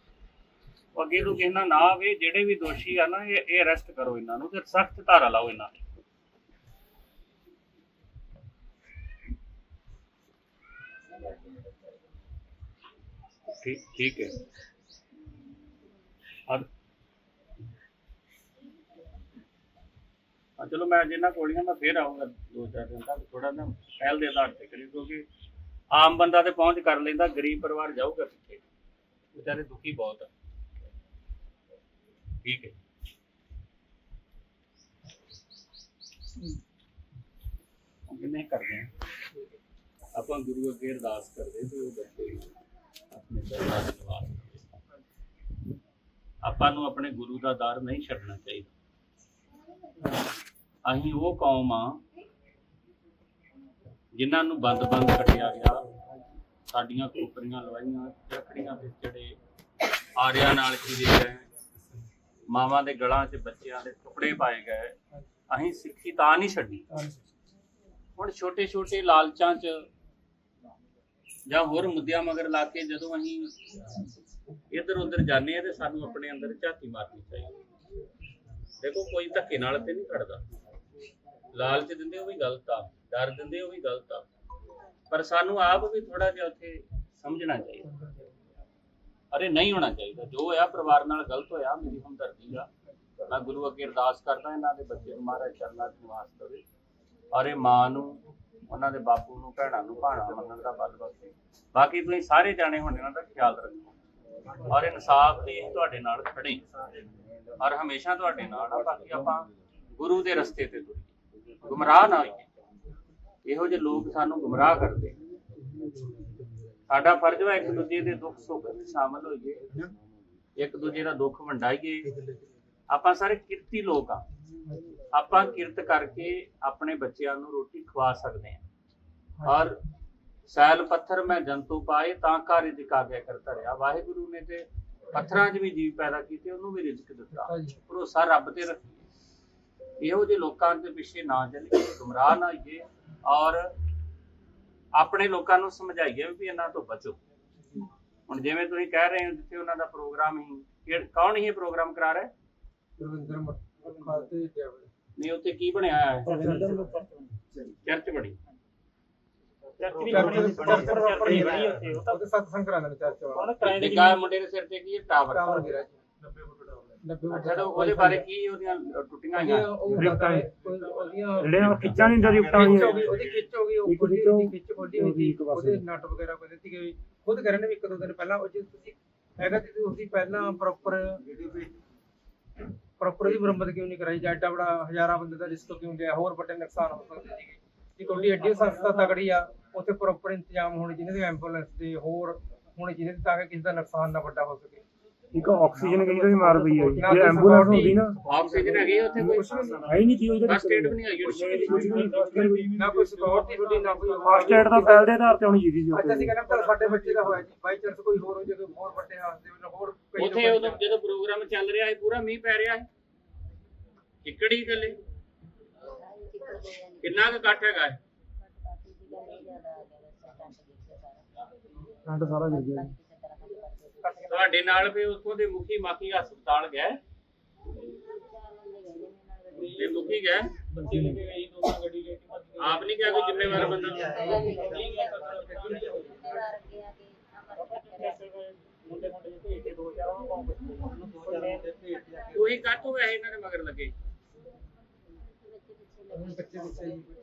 ਉਹ ਅੱਗੇ ਤੋਂ ਕਿਸੇ ਨਾ ਆਵੇ, ਜਿਹੜੇ ਵੀ ਦੋਸ਼ੀ ਆ ਨਾ, ਇਹ ਇਹ ਅਰੈਸਟ ਕਰੋ ਇਹਨਾਂ ਨੂੰ ਤੇ ਸਖਤ ਧਾਰਾ ਲਾਓ ਇਹਨਾਂ ਤੇ। ਠੀਕ ਠੀਕ ਹੈ। ਹਾਂ ਚਲੋ ਮੈਂ ਜਿੰਨਾ ਕੋਲੀਆਂ ਮੈਂ ਫੇਰ ਆਉਂਗਾ ਦੋ ਚਾਰ ਦਿਨ ਤੱਕ ਥੋੜਾ ਨਾ ਪਹਿਲ ਦੇ ਆਧਾਰ ਤੇ ਕਰੀ ਕਿਉਂਕਿ ਆਮ ਬੰਦਾ ਤੇ ਪਹੁੰਚ ਕਰ ਲੈਂਦਾ ਗਰੀਬ ਪਰਿਵਾਰ ਜਾਊਗਾ ਕਿੱਥੇ? ਵਿਚਾਰੇ ਦੁਖੀ ਬਹੁਤ ਆ। ਠੀਕ ਹੈ। ਕਿੰਨੇ ਕਰਦੇ ਆ? ਆਪਾਂ ਗੁਰੂ ਅੱਗੇ ਅਰਦਾਸ ਕਰਦੇ ਤੇ ਉਹ ਬੱਚੇ ਆਪਣੇ ਦਰਬਾਰ ਦੇ ਕਰਦੇ। ਆਪਾਂ ਨੂੰ ਆਪਣੇ ਗੁਰੂ ਦਾ ਦਰ ਨਹੀਂ ਛੱਡਣਾ ਚਾਹੀਦਾ। ਅਸੀਂ ਉਹ ਕੌਮ ਆ ਜਿਨ੍ਹਾਂ ਨੂੰ ਬੰਦ-ਬੰਦ ਕੱਟਿਆ ਗਿਆ। ਸਾਡੀਆਂ ਖੋਪਰੀਆਂ ਲਵਾਈਆਂ, ਰੱਖੜੀਆਂ ਤੇ ਚੜੇ, ਆਰਿਆਂ ਨਾਲ ਚੀਰੇ ਗਏ, ਮਾਵਾਂ ਦੇ ਗਲਾਂ 'ਚ ਬੱਚਿਆਂ ਦੇ ਟੁਕੜੇ ਪਾਏ ਗਏ। ਅਸੀਂ ਸਿੱਖੀ ਤਾਂ ਨਹੀਂ ਛੱਡੀ। ਹੁਣ ਛੋਟੇ ਛੋਟੇ ਲਾਲਚਾਂ 'ਚ ਜਾਂ ਹੋਰ ਮੁੱਦਿਆਂ ਮਗਰ ਲਾ ਕੇ ਜਦੋਂ ਅਸੀਂ ਇੱਧਰ ਉੱਧਰ ਜਾਂਦੇ ਆ ਤੇ ਸਾਨੂੰ ਆਪਣੇ ਅੰਦਰ ਝਾਤੀ ਮਾਰਨੀ ਚਾਹੀਦੀ। ਦੇਖੋ, ਕੋਈ ਧੱਕੇ ਨਾਲ ਤੇ ਨਹੀਂ ਖੜਦਾ। ਲਾਲਚ ਦਿੰਦੇ ਉਹ ਵੀ ਗਲਤ ਆ, ਡਰ ਦਿੰਦੇ ਉਹ ਵੀ ਗਲਤ ਆ। ਪਰ ਸਾਨੂੰ ਆਪ ਵੀ ਥੋੜਾ ਜਿਹਾ ਉੱਥੇ ਸਮਝਣਾ ਚਾਹੀਦਾ। ਅਰੇ ਨਹੀਂ ਹੋਣਾ ਚਾਹੀਦਾ। ਜੋ ਹੋਇਆ ਪਰਿਵਾਰ ਨਾਲ ਗਲਤ ਹੋਇਆ, ਮੇਰੀ ਹਮਦਰਦੀ ਆ। ਮੈਂ ਗੁਰੂ ਅੱਗੇ ਅਰਦਾਸ ਕਰਦਾ ਇਹਨਾਂ ਦੇ ਬੱਚੇ ਨੂੰ, ਮਹਾਰਾਜ ਚਰਨਾਂ 'ਚ ਨਿਵਾਸ ਕਰੇ। ਔਰ ਇਹ ਮਾਂ ਨੂੰ, ਉਹਨਾਂ ਦੇ ਬਾਪੂ ਨੂੰ, ਭੈਣਾਂ ਨੂੰ, ਭਾਣਾ ਮੰਨਣ ਦਾ ਬਲ ਬਖਸ਼ੇ ਬਾਕੀ ਤੁਸੀਂ ਸਾਰੇ ਜਾਣੇ ਹੁਣ ਇਹਨਾਂ ਦਾ ਖਿਆਲ ਰੱਖੋ। ਔਰ ਇਨਸਾਫ ਲਈ ਤੁਹਾਡੇ ਨਾਲ ਖੜੇ ਔਰ ਹਮੇਸ਼ਾ ਤੁਹਾਡੇ ਨਾਲ ਆ। ਬਾਕੀ ਆਪਾਂ ਗੁਰੂ ਦੇ ਰਸਤੇ ਤੇ ਤੁਰੀਏ। ਗੁੰਮਰਾਹ ਨਾ ਹੋਈਏ। ਇਹੋ ਜਿਹੇ ਲੋਕ ਸਾਨੂੰ ਗੁੰਮਰਾਹ ਕਰਦੇ ਸਾਡਾ ਫਰਜ਼ ਹੈ ਇੱਕ ਦੂਜੇ ਦੇ ਦੁੱਖ ਸੁੱਖ ਵਿੱਚ ਸ਼ਾਮਲ ਹੋਈਏ। ਇੱਕ ਦੂਜੇ ਦਾ ਦੁੱਖ ਵੰਡਾਈਏ। ਆਪਾਂ ਸਾਰੇ ਕਿਰਤੀ ਲੋਕ ਆ। ਆਪਾਂ ਕਿਰਤ ਕਰਕੇ ਆਪਣੇ ਬੱਚਿਆਂ ਨੂੰ ਰੋਟੀ ਖਵਾ ਸਕਦੇ ਹਾਂ ਔਰ ਸੈਲ ਪੱਥਰ ਮੈਂ ਜੰਤੂ ਪਾਏ ਤਾਂ ਘਰ ਰਿਜਕ ਆ ਗਿਆ ਕਰਤਾ ਰਿਹਾ। ਵਾਹਿਗੁਰੂ ਨੇ ਤੇ ਪੱਥਰਾਂ 'ਚ ਵੀ ਜੀਵ ਪੈਦਾ ਕੀਤੇ ਉਹਨੂੰ ਵੀ ਰਿਜਕ ਦਿੱਤਾ। ਭਰੋਸਾ ਰੱਬ ਤੇ ਰੱਖੀਏ। ਇਹੋ ਜਿਹੇ ਲੋਕਾਂ ਦੇ ਪਿੱਛੇ ਨਾ ਚੱਲੀਏ ਗੁੰਮਰਾਹ ਨਾ ਹੋਈਏ ਔਰ ਆਪਣੇ ਲੋਕਾਂ ਨੂੰ ਸਮਝਾਈਏ ਵੀ ਇਹਨਾਂ ਤੋਂ ਬਚੋ। ਹੁਣ ਜਿਵੇਂ ਤੁਸੀਂ ਕਹਿ ਰਹੇ ਹੋ ਜਿੱਥੇ ਉਹਨਾਂ ਦਾ ਪ੍ਰੋਗਰਾਮ ਹੀ ਕੌਣ ਇਹ ਪ੍ਰੋਗਰਾਮ ਕਰਾ ਰਿਹਾ? ਹੈ? ਰਵਿੰਦਰ ਡੈਵਲ ਨਹੀਂ ਉੱਥੇ ਕੀ ਬਣਿਆ ਹੋਇਆ? ਹੈ ਚਰਚ ਬਣੀ। ਚਰਚ ਬਣੀ ਉੱਥੇ। ਉਹ ਤਾਂ ਸਤਸੰਗ ਕਰਾਉਂਦੇ ਨੇ ਚਰਚ ਵਾਲਾ। ਉਹਨੇ ਕਿਰਾਏ ਦੇ ਨਿੱਕਾ ਮੁੰਡੇ ਦੇ ਸਿਰ ਤੇ ਕੀ ਹੈ? ਟਾਵਰ। ਟਾਵਰ ਗਿਰਾ ਜੀ। 90 ਅੱਛਾ ਤਾਂ ਉਹਦੇ ਬਾਰੇ ਕੀ ਉਹਦੀਆਂ ਟੁੱਟੀਆਂ ਹੋਈਆਂ? ਰਿਪਟਾਂ ਉਹਦੀਆਂ ਜਿਹੜੇ ਉਹ ਖਿੱਚਾਂ ਨਹੀਂ ਹੁੰਦੀਆਂ ਰਿਪਟਾਂ ਖਿੱਚ ਹੋ ਗਈ ਉਹਦੀ ਖਿੱਚ ਹੋ ਗਈ ਉਹ ਇੱਕ ਖੋਲੀ ਵਿੱਚੋਂ ਉਹਦੀ ਖਿੱਚ ਖੋਲੀ ਹੋਈ ਉਹਦੀ ਸੀ ਇੱਕ ਪਾਸੇ। ਉਹਦੇ ਨਟ ਵਗੈਰਾ ਕੋਈ ਦਿੱਤੀ ਗਈ। ਖੁਦ ਕਰਨ ਨੇ ਵੀ ਇੱਕ ਦੋ ਦਿਨ ਪਹਿਲਾਂ ਉਹ ਜੇ ਤੁਸੀਂ ਹੈਗਾ ਤੇ ਤੁਸੀਂ ਪਹਿਲਾਂ ਪ੍ਰੋਪਰ ਪ੍ਰੋਪਰ ਦੀ ਮੁਰੰਮਤ ਕਿਉਂ ਨਹੀਂ ਕਰਾਈ? ਜਾਂ ਐਡਾ ਬੜਾ ਹਜ਼ਾਰਾਂ ਬੰਦੇ ਦਾ ਰਿਸਕ ਕਿਉਂ ਲਿਆ? ਹੋਰ ਵੱਡੇ ਨੁਕਸਾਨ ਹੋ ਸਕਦੇ ਸੀਗੇ। ਜੇ ਕੋਈ ਐਡੀ ਸੰਸਥਾ ਤਗੜੀ ਆ ਉੱਥੇ ਪ੍ਰੋਪਰ ਇੰਤਜ਼ਾਮ ਹੋਣੇ ਜਿਹਨਾਂ ਦੇ ਐਂਬੂਲੈਂਸ ਦੇ ਹੋਰ ਹੋਣੇ ਜਿਹਨਾਂ ਦੇ ਤਾਂ ਕਿ ਕਿਸੇ ਦਾ ਨੁਕਸਾਨ ਨਾ ਵੱਡਾ ਹੋ ਸਕੇ। ਇੱਕ ਆਕਸੀਜਨ ਕਈ ਵੀ ਮਾਰ ਪਈ ਹੈ ਜੀ। ਜੇ ਕੋਈ ਐਂਬੂਲੈਂਸ ਹੁੰਦੀ ਨਾ ਆਕਸੀਜਨ ਹੈਗੀ ਹੈ ਉੱਥੇ ਕੋਈ? ਹੈ ਹੀ ਨਹੀਂ ਸੀ ਉਹਦੇ ਫਸਟ ਏਡ ਵੀ ਨਹੀਂ ਹੈਗੀ ਨਾ ਕੋਈ ਸਿਕਿਉਰਿਟੀ ਡਿਊਟੀ ਨਾ ਕੋਈ ਫਸਟ ਏਡ ਦਾ ਪਹਿਲ ਦੇ ਆਧਾਰ ਤੇ ਹੋਣੀ ਚਾਹੀਦੀ ਸੀ ਅੱਛਾ ਅਸੀਂ ਉੱਥੇ ਕਹਿੰਦੇ ਪਰ ਸਾਡੇ ਬੱਚੇ ਦਾ ਹੋਇਆ ਜੀ। ਬਾਈ ਚਾਂਸ ਕੋਈ ਹੋਰ ਹੋ ਜਾਵੇ ਹੋਰ ਵੱਡੇ ਹਾਦਸੇ ਵਿੱਚ ਹੋਰ ਕਈ ਉੱਥੇ ਉਦੋਂ ਜਦੋਂ ਪ੍ਰੋਗਰਾਮ ਚੱਲ ਰਿਹਾ ਹੈ ਪੂਰਾ ਮੀਂਹ ਪੈ ਰਿਹਾ ਹੈ ਇਕੜੀ ਗੱਲੇ ਕਿੰਨਾ ਕੁ ਇਕੱਠ ਹੈਗਾ ਹੈ ਕੰਡ ਸਾਰਾ ਗਿਰ ਗਿਆ ਜੀ। ਤੁਹਾਡੇ ਨਾਲ ਵੀ ਉੱਥੋਂ ਦੇ ਮੁਖੀ ਮਾਖੀ ਹਸਪਤਾਲ ਗਏ ਇਹ ਮੁਖੀ ਗਏ ਬੱਚੇ ਲੈ ਕੇ ਗਈ ਦੋਨਾਂ ਗੱਡੀ ਲੈ ਕੇ ਆਪ ਨਹੀਂ ਕਿਹਾ ਕੋਈ ਜ਼ਿੰਮੇਵਾਰ ਬੰਦਾ? ਉਹੀ ਕਾਤੋਂ ਵੈਸੇ ਇਹਨਾਂ ਦੇ ਮਗਰ ਲੱਗੇ? ਬੱਚੇ ਬੱਚੇ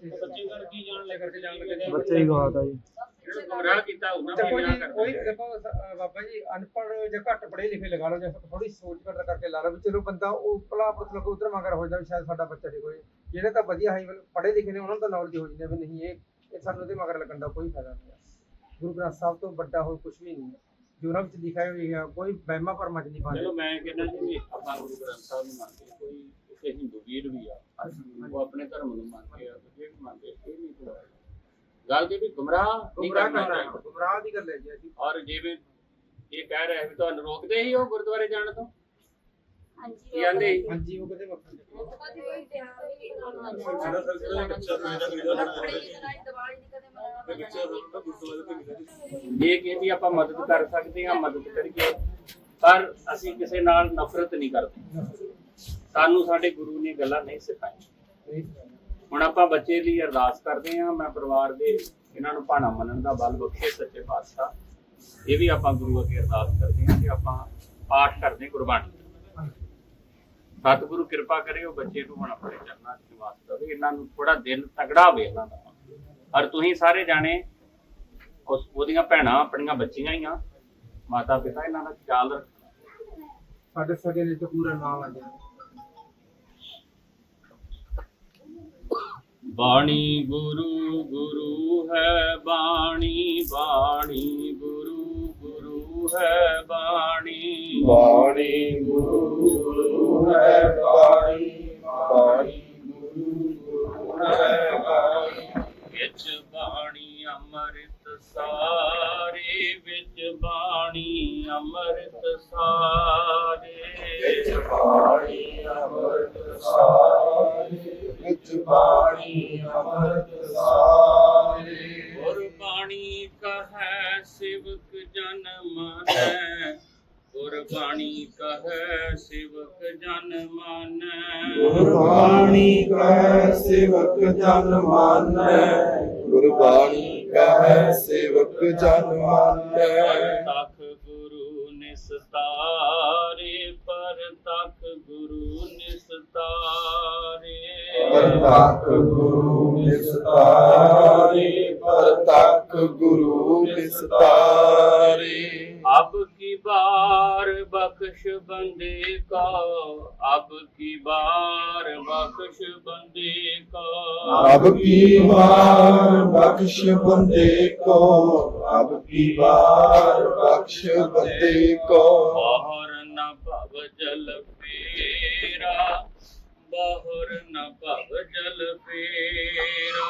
ਬੱਚੇ ਬੱਚੇ ਜਾਣ ਲੈ ਕਰਕੇ ਜਾਣ ਲੱਗੇ ਬੱਚੇ ਹੀ ਗਵਾਤਾ ਜੀ। ਗੁੰਮਰਾਹ ਕੀਤਾ ਉਹਨਾਂ ਦੇਖੋ ਜੀ ਕੋਈ ਦੇਖੋ ਸ- ਬਾਬਾ ਜੀ ਅਨਪੜ੍ਹ ਜਾਂ ਘੱਟ ਪੜ੍ਹੇ ਲਿਖੇ ਲਗਾ ਲਓ ਜਾਂ ਥੋੜੀ ਸੋਚ ਘੱਟ ਕਰਕੇ ਲਾ ਲਓ ਵੀ ਚਲੋ ਬੰਦਾ ਉਹ ਭਲਾ ਮਤਲਬ ਉਧਰ ਮਗਰ ਹੋ ਜਾਵੇ ਸ਼ਾਇਦ ਸਾਡਾ ਬੱਚਾ ਠੀਕ ਹੋਏ। ਜਿਹੜੇ ਤਾਂ ਵਧੀਆ ਹਾਈ ਪੜ੍ਹੇ ਲਿਖੇ ਨੇ ਉਹਨਾਂ ਨੂੰ ਤਾਂ ਨੌਲੇਜ ਹੋ ਜਾਂਦੀ ਹੈ ਵੀ ਨਹੀਂ ਇਹ ਇਹ ਸਾਨੂੰ ਇਹਦੇ ਮਗਰ ਲੱਗਣ ਦਾ ਕੋਈ ਫਾਇਦਾ ਨਹੀਂ ਹੈ ਗੁਰੂ ਗ੍ਰੰਥ ਸਾਹਿਬ ਤੋਂ ਵੱਡਾ ਹੋਰ ਕੁਝ ਵੀ ਨਹੀਂ ਹੈ ਜੋ ਉਹਨਾਂ ਵਿੱਚ ਲਿਖਿਆ ਹੋਇਆ ਕੋਈ ਵਹਿਮਾਂ ਭਰਮਾਂ ਚ ਨਹੀਂ ਪਾਉਂਦੇ। ਚਲੋ ਮੈਂ ਕਹਿੰਦਾ ਜੀ ਵੀ ਆਪਾਂ ਗੁਰੂ ਗ੍ਰੰਥ ਸਾਹਿਬ ਨੂੰ ਮੰਨਦੇ ਕੋਈ ਕਿਸੇ ਹਿੰਦੂ ਵੀਰ ਵੀ ਆ ਉਹ ਆਪਣੇ ਧਰਮ ਨੂੰ ਮੰਨਦੇ ਆ ਦੂਜੇ ਵੀ ਮੰਨਦੇ ਆ, ਇਹ ਨਹੀਂ ਕੋਈ ਗੱਲ ਦੀ ਵੀ ਗੁੰਮਰਾਹ ਨਹੀਂ ਗੁੰਮਰਾਹ ਕਰਨਾ ਕਰਨਾ ਚਾਹੀਦਾ ਗੁੰਮਰਾਹ ਦੀ ਗੱਲ ਹੈ ਜੀ ਅਸੀਂ। ਔਰ ਜਿਵੇਂ ਇਹ ਕਹਿ ਰਿਹਾ ਵੀ ਤੁਹਾਨੂੰ ਰੋਕਦੇ ਹੀ ਉਹ ਗੁਰਦੁਆਰੇ ਜਾਣ ਤੋਂ? ਹਾਂਜੀ ਕੀ ਆਂਦੇ ਸੀ? ਹਾਂਜੀ ਉਹ ਕਦੇ ਮੱਖਣ ਇਹ ਕਿ ਵੀ ਆਪਾਂ ਮਦਦ ਕਰ ਸਕਦੇ ਹਾਂ ਮਦਦ ਕਰੀਏ ਪਰ ਅਸੀਂ ਕਿਸੇ ਨਾਲ ਨਫ਼ਰਤ ਨਹੀਂ ਕਰਦੇ। ਸਾਨੂੰ ਸਾਡੇ ਗੁਰੂ ਨੇ ਗੱਲਾਂ ਨਹੀਂ ਸਿਖਾਈਆਂ। ਹੁਣ ਆਪਾਂ ਬੱਚੇ ਲਈ ਅਰਦਾਸ ਕਰਦੇ ਹਾਂ, ਮੈਂ ਪਰਿਵਾਰ ਦੇ ਇਹਨਾਂ ਨੂੰ ਭਾਣਾ ਮੰਨਣ ਦਾ ਬਲ ਬਖਸ਼ੇ ਸੱਚੇ ਪਾਤਸ਼ਾਹ। ਇਹ ਵੀ ਆਪਾਂ ਗੁਰੂ ਅੱਗੇ ਅਰਦਾਸ ਕਰਦੇ ਹਾਂ ਕਿ ਆਪਾਂ ਪਾਠ ਕਰਦੇ ਗੁਰਬਾਣੀ ਸਤਿਗੁਰੂ ਕਿਰਪਾ ਕਰੇ ਉਹ ਬੱਚੇ ਨੂੰ ਹੁਣ ਆਪਣੇ ਚਰਨਾਂ 'ਚ ਨਿਵਾਸ ਦੇਵੇ, ਇਹਨਾਂ ਨੂੰ ਥੋੜਾ ਦਿਲ ਤਗੜਾ ਹੋਵੇ ਇਹਨਾਂ ਦਾ। ਔਰ ਤੁਸੀਂ ਸਾਰੇ ਜਾਣੇ ਉਸ ਉਹਦੀਆਂ ਭੈਣਾਂ, ਆਪਣੀਆਂ ਬੱਚੀਆਂ ਹੀ ਆ। ਮਾਤਾ ਪਿਤਾ ਇਹਨਾਂ ਦਾ ਖਿਆਲ ਰੱਖਣਾ। ਸਾਡੇ ਸਗੇ ਨੇ ਤੇ ਪੂਰਾ ਨਾਮ ਆ। ਜਾਏ ਬਾਣੀ ਗੁਰੂ ਗੁਰੂ ਗੁਰਬਾਣੀ ਕਹੈ ਸੇਵਕ ਜਨ ਮਾਨੈ। ਗੁਰਬਾਣੀ ਕਹੈ ਸੇਵਕ ਜਨ ਮਾਨੈ। ਤਖ ਗੁਰੂ ਨਿਸਤਾਰੇ ਪਰ ਤਖ ਗੁਰੂ ਨਿਸਤਾਰੇ। ਪ੍ਰਤੱਖ ਗੁਰੂ ਨਿਸਤਾਰੇ ਪ੍ਰਤੱਖ ਗੁਰੂ ਨਿਸਤਾਰੇ। ਅਬ ਕੀ ਬਾਰ ਬਖਸ਼ ਬੰਦੇ ਕਾ ਅਬ ਕੀ ਬਾਰ ਬਖਸ਼ ਬੰਦੇ ਕਾ। ਅਬ ਕੀ ਬਾਰ ਬਖਸ਼ ਬੰਦੇ ਕੋ ਅਬ ਕੀ ਬਾਰ ਬਖਸ਼ ਬੰਦੇ ਕੋ। ਔਰ ਨਾ ਭਵ ਜਲ ਪੀਰਾ ਬਹੁਰ ਨ ਭਵ ਜਲ ਫੇਰਾ।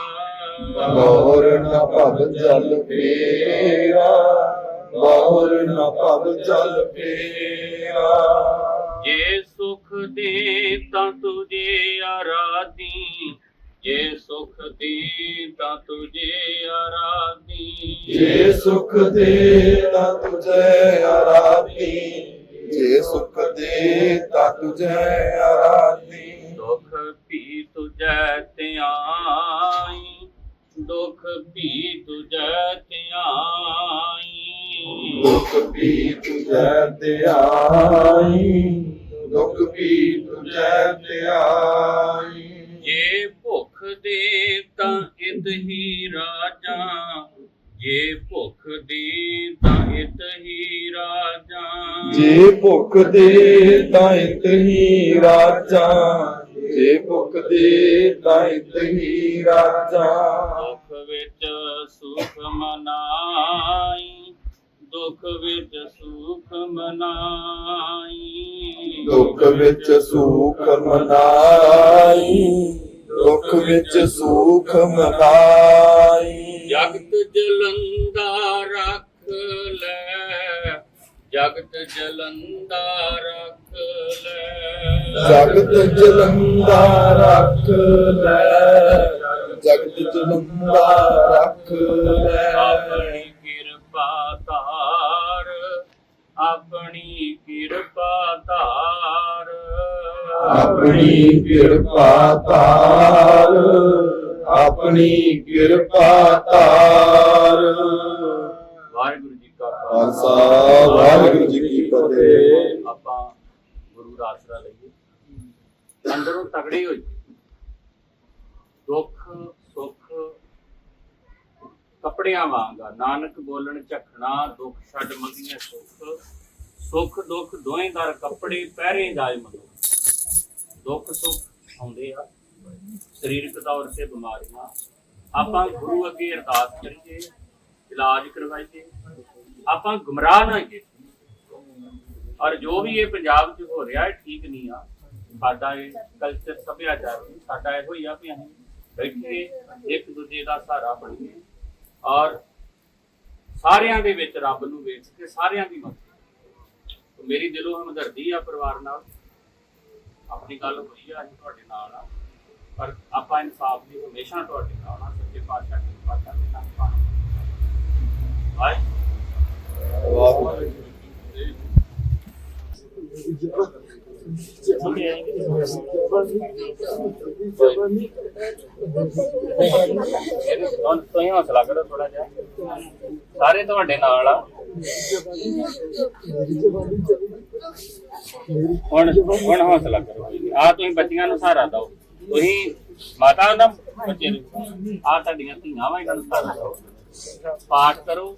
ਬਹੁਰ ਨ ਭਵ ਜਲ ਫੇਰਾ। ਬਹੁਰ ਨ ਭਵ ਜਲ ਫੇਰਾ। ਜੇ ਸੁਖ ਦੇ ਤਾਂ ਤੁਝੇ ਆਰਾਧੀ। ਜੇ ਸੁਖ ਦੇ ਤਾਂ ਤੁਝੇ ਆਰਾਧੀ। ਜੇ ਸੁਖ ਦੇ ਤਾਂ ਤੁਝੇ ਆਰਾਧੀ। ਜੇ ਸੁਖ ਦੇ ਤਾਂ ਤੁਝੇ ਆਰਾਧੀ। ਧਿਆਈ ਦੁਖ ਵੀ ਤੁਝੈ ਧਿਆਈ। ਜੇ ਭੁਖ ਦੇ ਤਾਂ ਇਤ ਹੀ ਰਾਜਾ ਜੇ ਭੁਖ ਦੇ ਤਾਂ ਇਤ ਹੀ ਰਾਜਾ। ਜੇ ਭੁਖ ਦੇ ਤਾਂ ਇਤ ਹੀ ਰਾਜਾ ਜੇ ਭੁਖ ਦੇ ਤਾਂ ਇਤ ਹੀ ਰਾਜਾ। ਦੁੱਖ ਵਿੱਚ ਸੁਖ ਮਨਾਈ ਦੁੱਖ ਵਿੱਚ ਸੁਖ ਮਨਾਈ। ਦੁੱਖ ਵਿੱਚ ਸੁਖ ਮਨਾਈ। ਦੁੱਖ ਵਿੱਚ ਸੁਖ ਮਨਾਈ। ਜਗਤ ਜਲੰਦਾ ਰੱਖ ਲੈ। ਜਗਤ ਜਲੰਦਾ ਰੱਖ ਲੈ। ਜਗਤ ਜਲੰਦਾ ਰੱਖ ਲੈ। ਜਗਤ ਜਲੰਦਾ ਰੱਖ ਲੈ। ਆਪਣੀ ਕਿਰਪਾ ਧਾਰ। ਆਪਣੀ ਕਿਰਪਾ ਧਾਰ ਆਪਣੀ ਕਿਰਪਾ ਧਾਰ। ਵਾਹਿਗੁਰੂ ਜੀ ਕਾ ਖਾਲਸਾ ਵਾਹਿਗੁਰੂ ਜੀ ਕੀ ਫਤਿਹ। ਆਪਾਂ ਗੁਰੂ ਦਾ ਆਸਰਾ ਲਈਏ। ਅੰਦਰੋਂ ਤਗੜੀ ਹੋਈ ਦੁੱਖ ਸੁੱਖ ਕੱਪੜਿਆਂ ਵਾਂਗਾ ਨਾਨਕ ਬੋਲਣ ਝਖਣਾ ਦੁੱਖ ਛੱਡ ਮੰਗੀਆਂ ਸੁੱਖ। ਸੁੱਖ ਦੁੱਖ ਦੋਵੇਂ ਦਰ ਕੱਪੜੇ ਪਹਿਰੇ ਜਾਏ ਮੰਗੋ ਦੁੱਖ ਸੁੱਖ ਆਉਂਦੇ ਆ। ਸਰੀਰਕ ਤੌਰ ਤੇ ਬਿਮਾਰੀਆਂ। ਆਪਾਂ ਗੁਰੂ ਅੱਗੇ ਅਰਦਾਸ ਕਰੀਏ, ਇਲਾਜ ਕਰਵਾਈਏ। ਆਪਾਂ ਗੁੰਮਰਾਹ ਨਾ ਹੋਈਏ। ਔਰ ਜੋ ਵੀ ਇਹ ਪੰਜਾਬ 'ਚ ਹੋ ਰਿਹਾ ਹੈ ਠੀਕ ਨਹੀਂ ਆ। ਸਾਡਾ ਇਹ ਕਲਚਰ ਸਭਿਆਚਾਰ ਸਾਡਾ ਇਹੋ ਹੀ ਆ ਵੀ ਅਸੀਂ ਬੈਠੀਏ, ਇੱਕ ਦੂਜੇ ਦਾ ਸਹਾਰਾ ਬਣੀਏ। ਔਰ ਸਾਰਿਆਂ ਦੇ ਵਿੱਚ ਰੱਬ ਨੂੰ ਵੇਖ ਕੇ ਸਾਰਿਆਂ ਦੀ ਮਦਦ ਮੇਰੀ ਦਿਲੋਂ ਹਮਦਰਦੀ ਆ ਪਰਿਵਾਰ ਨਾਲ। ਆਪਣੀ ਗੱਲ ਹੋਈ ਆ, ਅਸੀਂ ਤੁਹਾਡੇ ਨਾਲ ਆ। ਪਰ ਆਪਾਂ ਇਨਸਾਫ ਦੀ ਹਮੇਸ਼ਾ ਤੁਹਾਡੇ ਨਾਲ ਆ, ਸੱਚੇ ਪਾਤਸ਼ਾਹ ਦੀ ਪਾਤਸ਼ਾਹ ਦੇ ਨਾਲ ਪਾਣਾ ਹਾਏ ਤੁਸੀਂ ਹੌਸਲਾ ਕਰੋ ਥੋੜਾ ਜਿਹਾ। ਸਾਰੇ ਤੁਹਾਡੇ ਨਾਲ ਆ। ਹੁਣ ਹੁਣ ਹੌਸਲਾ ਕਰੋ ਆ ਤੁਸੀਂ ਬੱਚੀਆਂ ਨੂੰ ਸਹਾਰਾ ਦਿਓ। ਤੁਸੀਂ ਮਾਤਾ ਦਾ ਬੱਚੇ ਨੂੰ ਆ ਤੁਹਾਡੀਆਂ ਧੀਆਂ ਵਾ, ਇਹਨਾਂ ਨੂੰ ਸਹਾਰਾ ਦਿਓ। ਪਾਠ ਕਰੋ।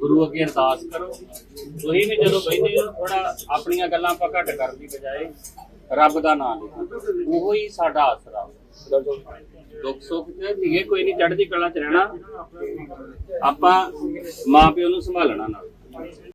ਗੁਰੂ ਅੱਗੇ ਅਰਦਾਸ ਕਰੋ। ਤੁਸੀਂ ਵੀ ਜਦੋਂ ਬੈਠੇ ਹੋ ਥੋੜਾ ਆਪਣੀਆਂ ਗੱਲਾਂ ਆਪਾਂ ਘੱਟ ਕਰਨ ਦੀ ਬਜਾਏ ਰੱਬ ਦਾ ਨਾਮ ਲਓ ਉਹੋ ਹੀ ਸਾਡਾ ਆਸਰਾ। ਦੁੱਖ ਸੁੱਖ ਤੇ ਧੀਏ, ਕੋਈ ਨਹੀਂ, ਚੜ੍ਹਦੀ ਕਲਾ ਚ ਰਹਿਣਾ। ਆਪਾਂ ਮਾਂ ਪਿਓ ਨੂੰ ਸੰਭਾਲਣਾ ਨਾਲ।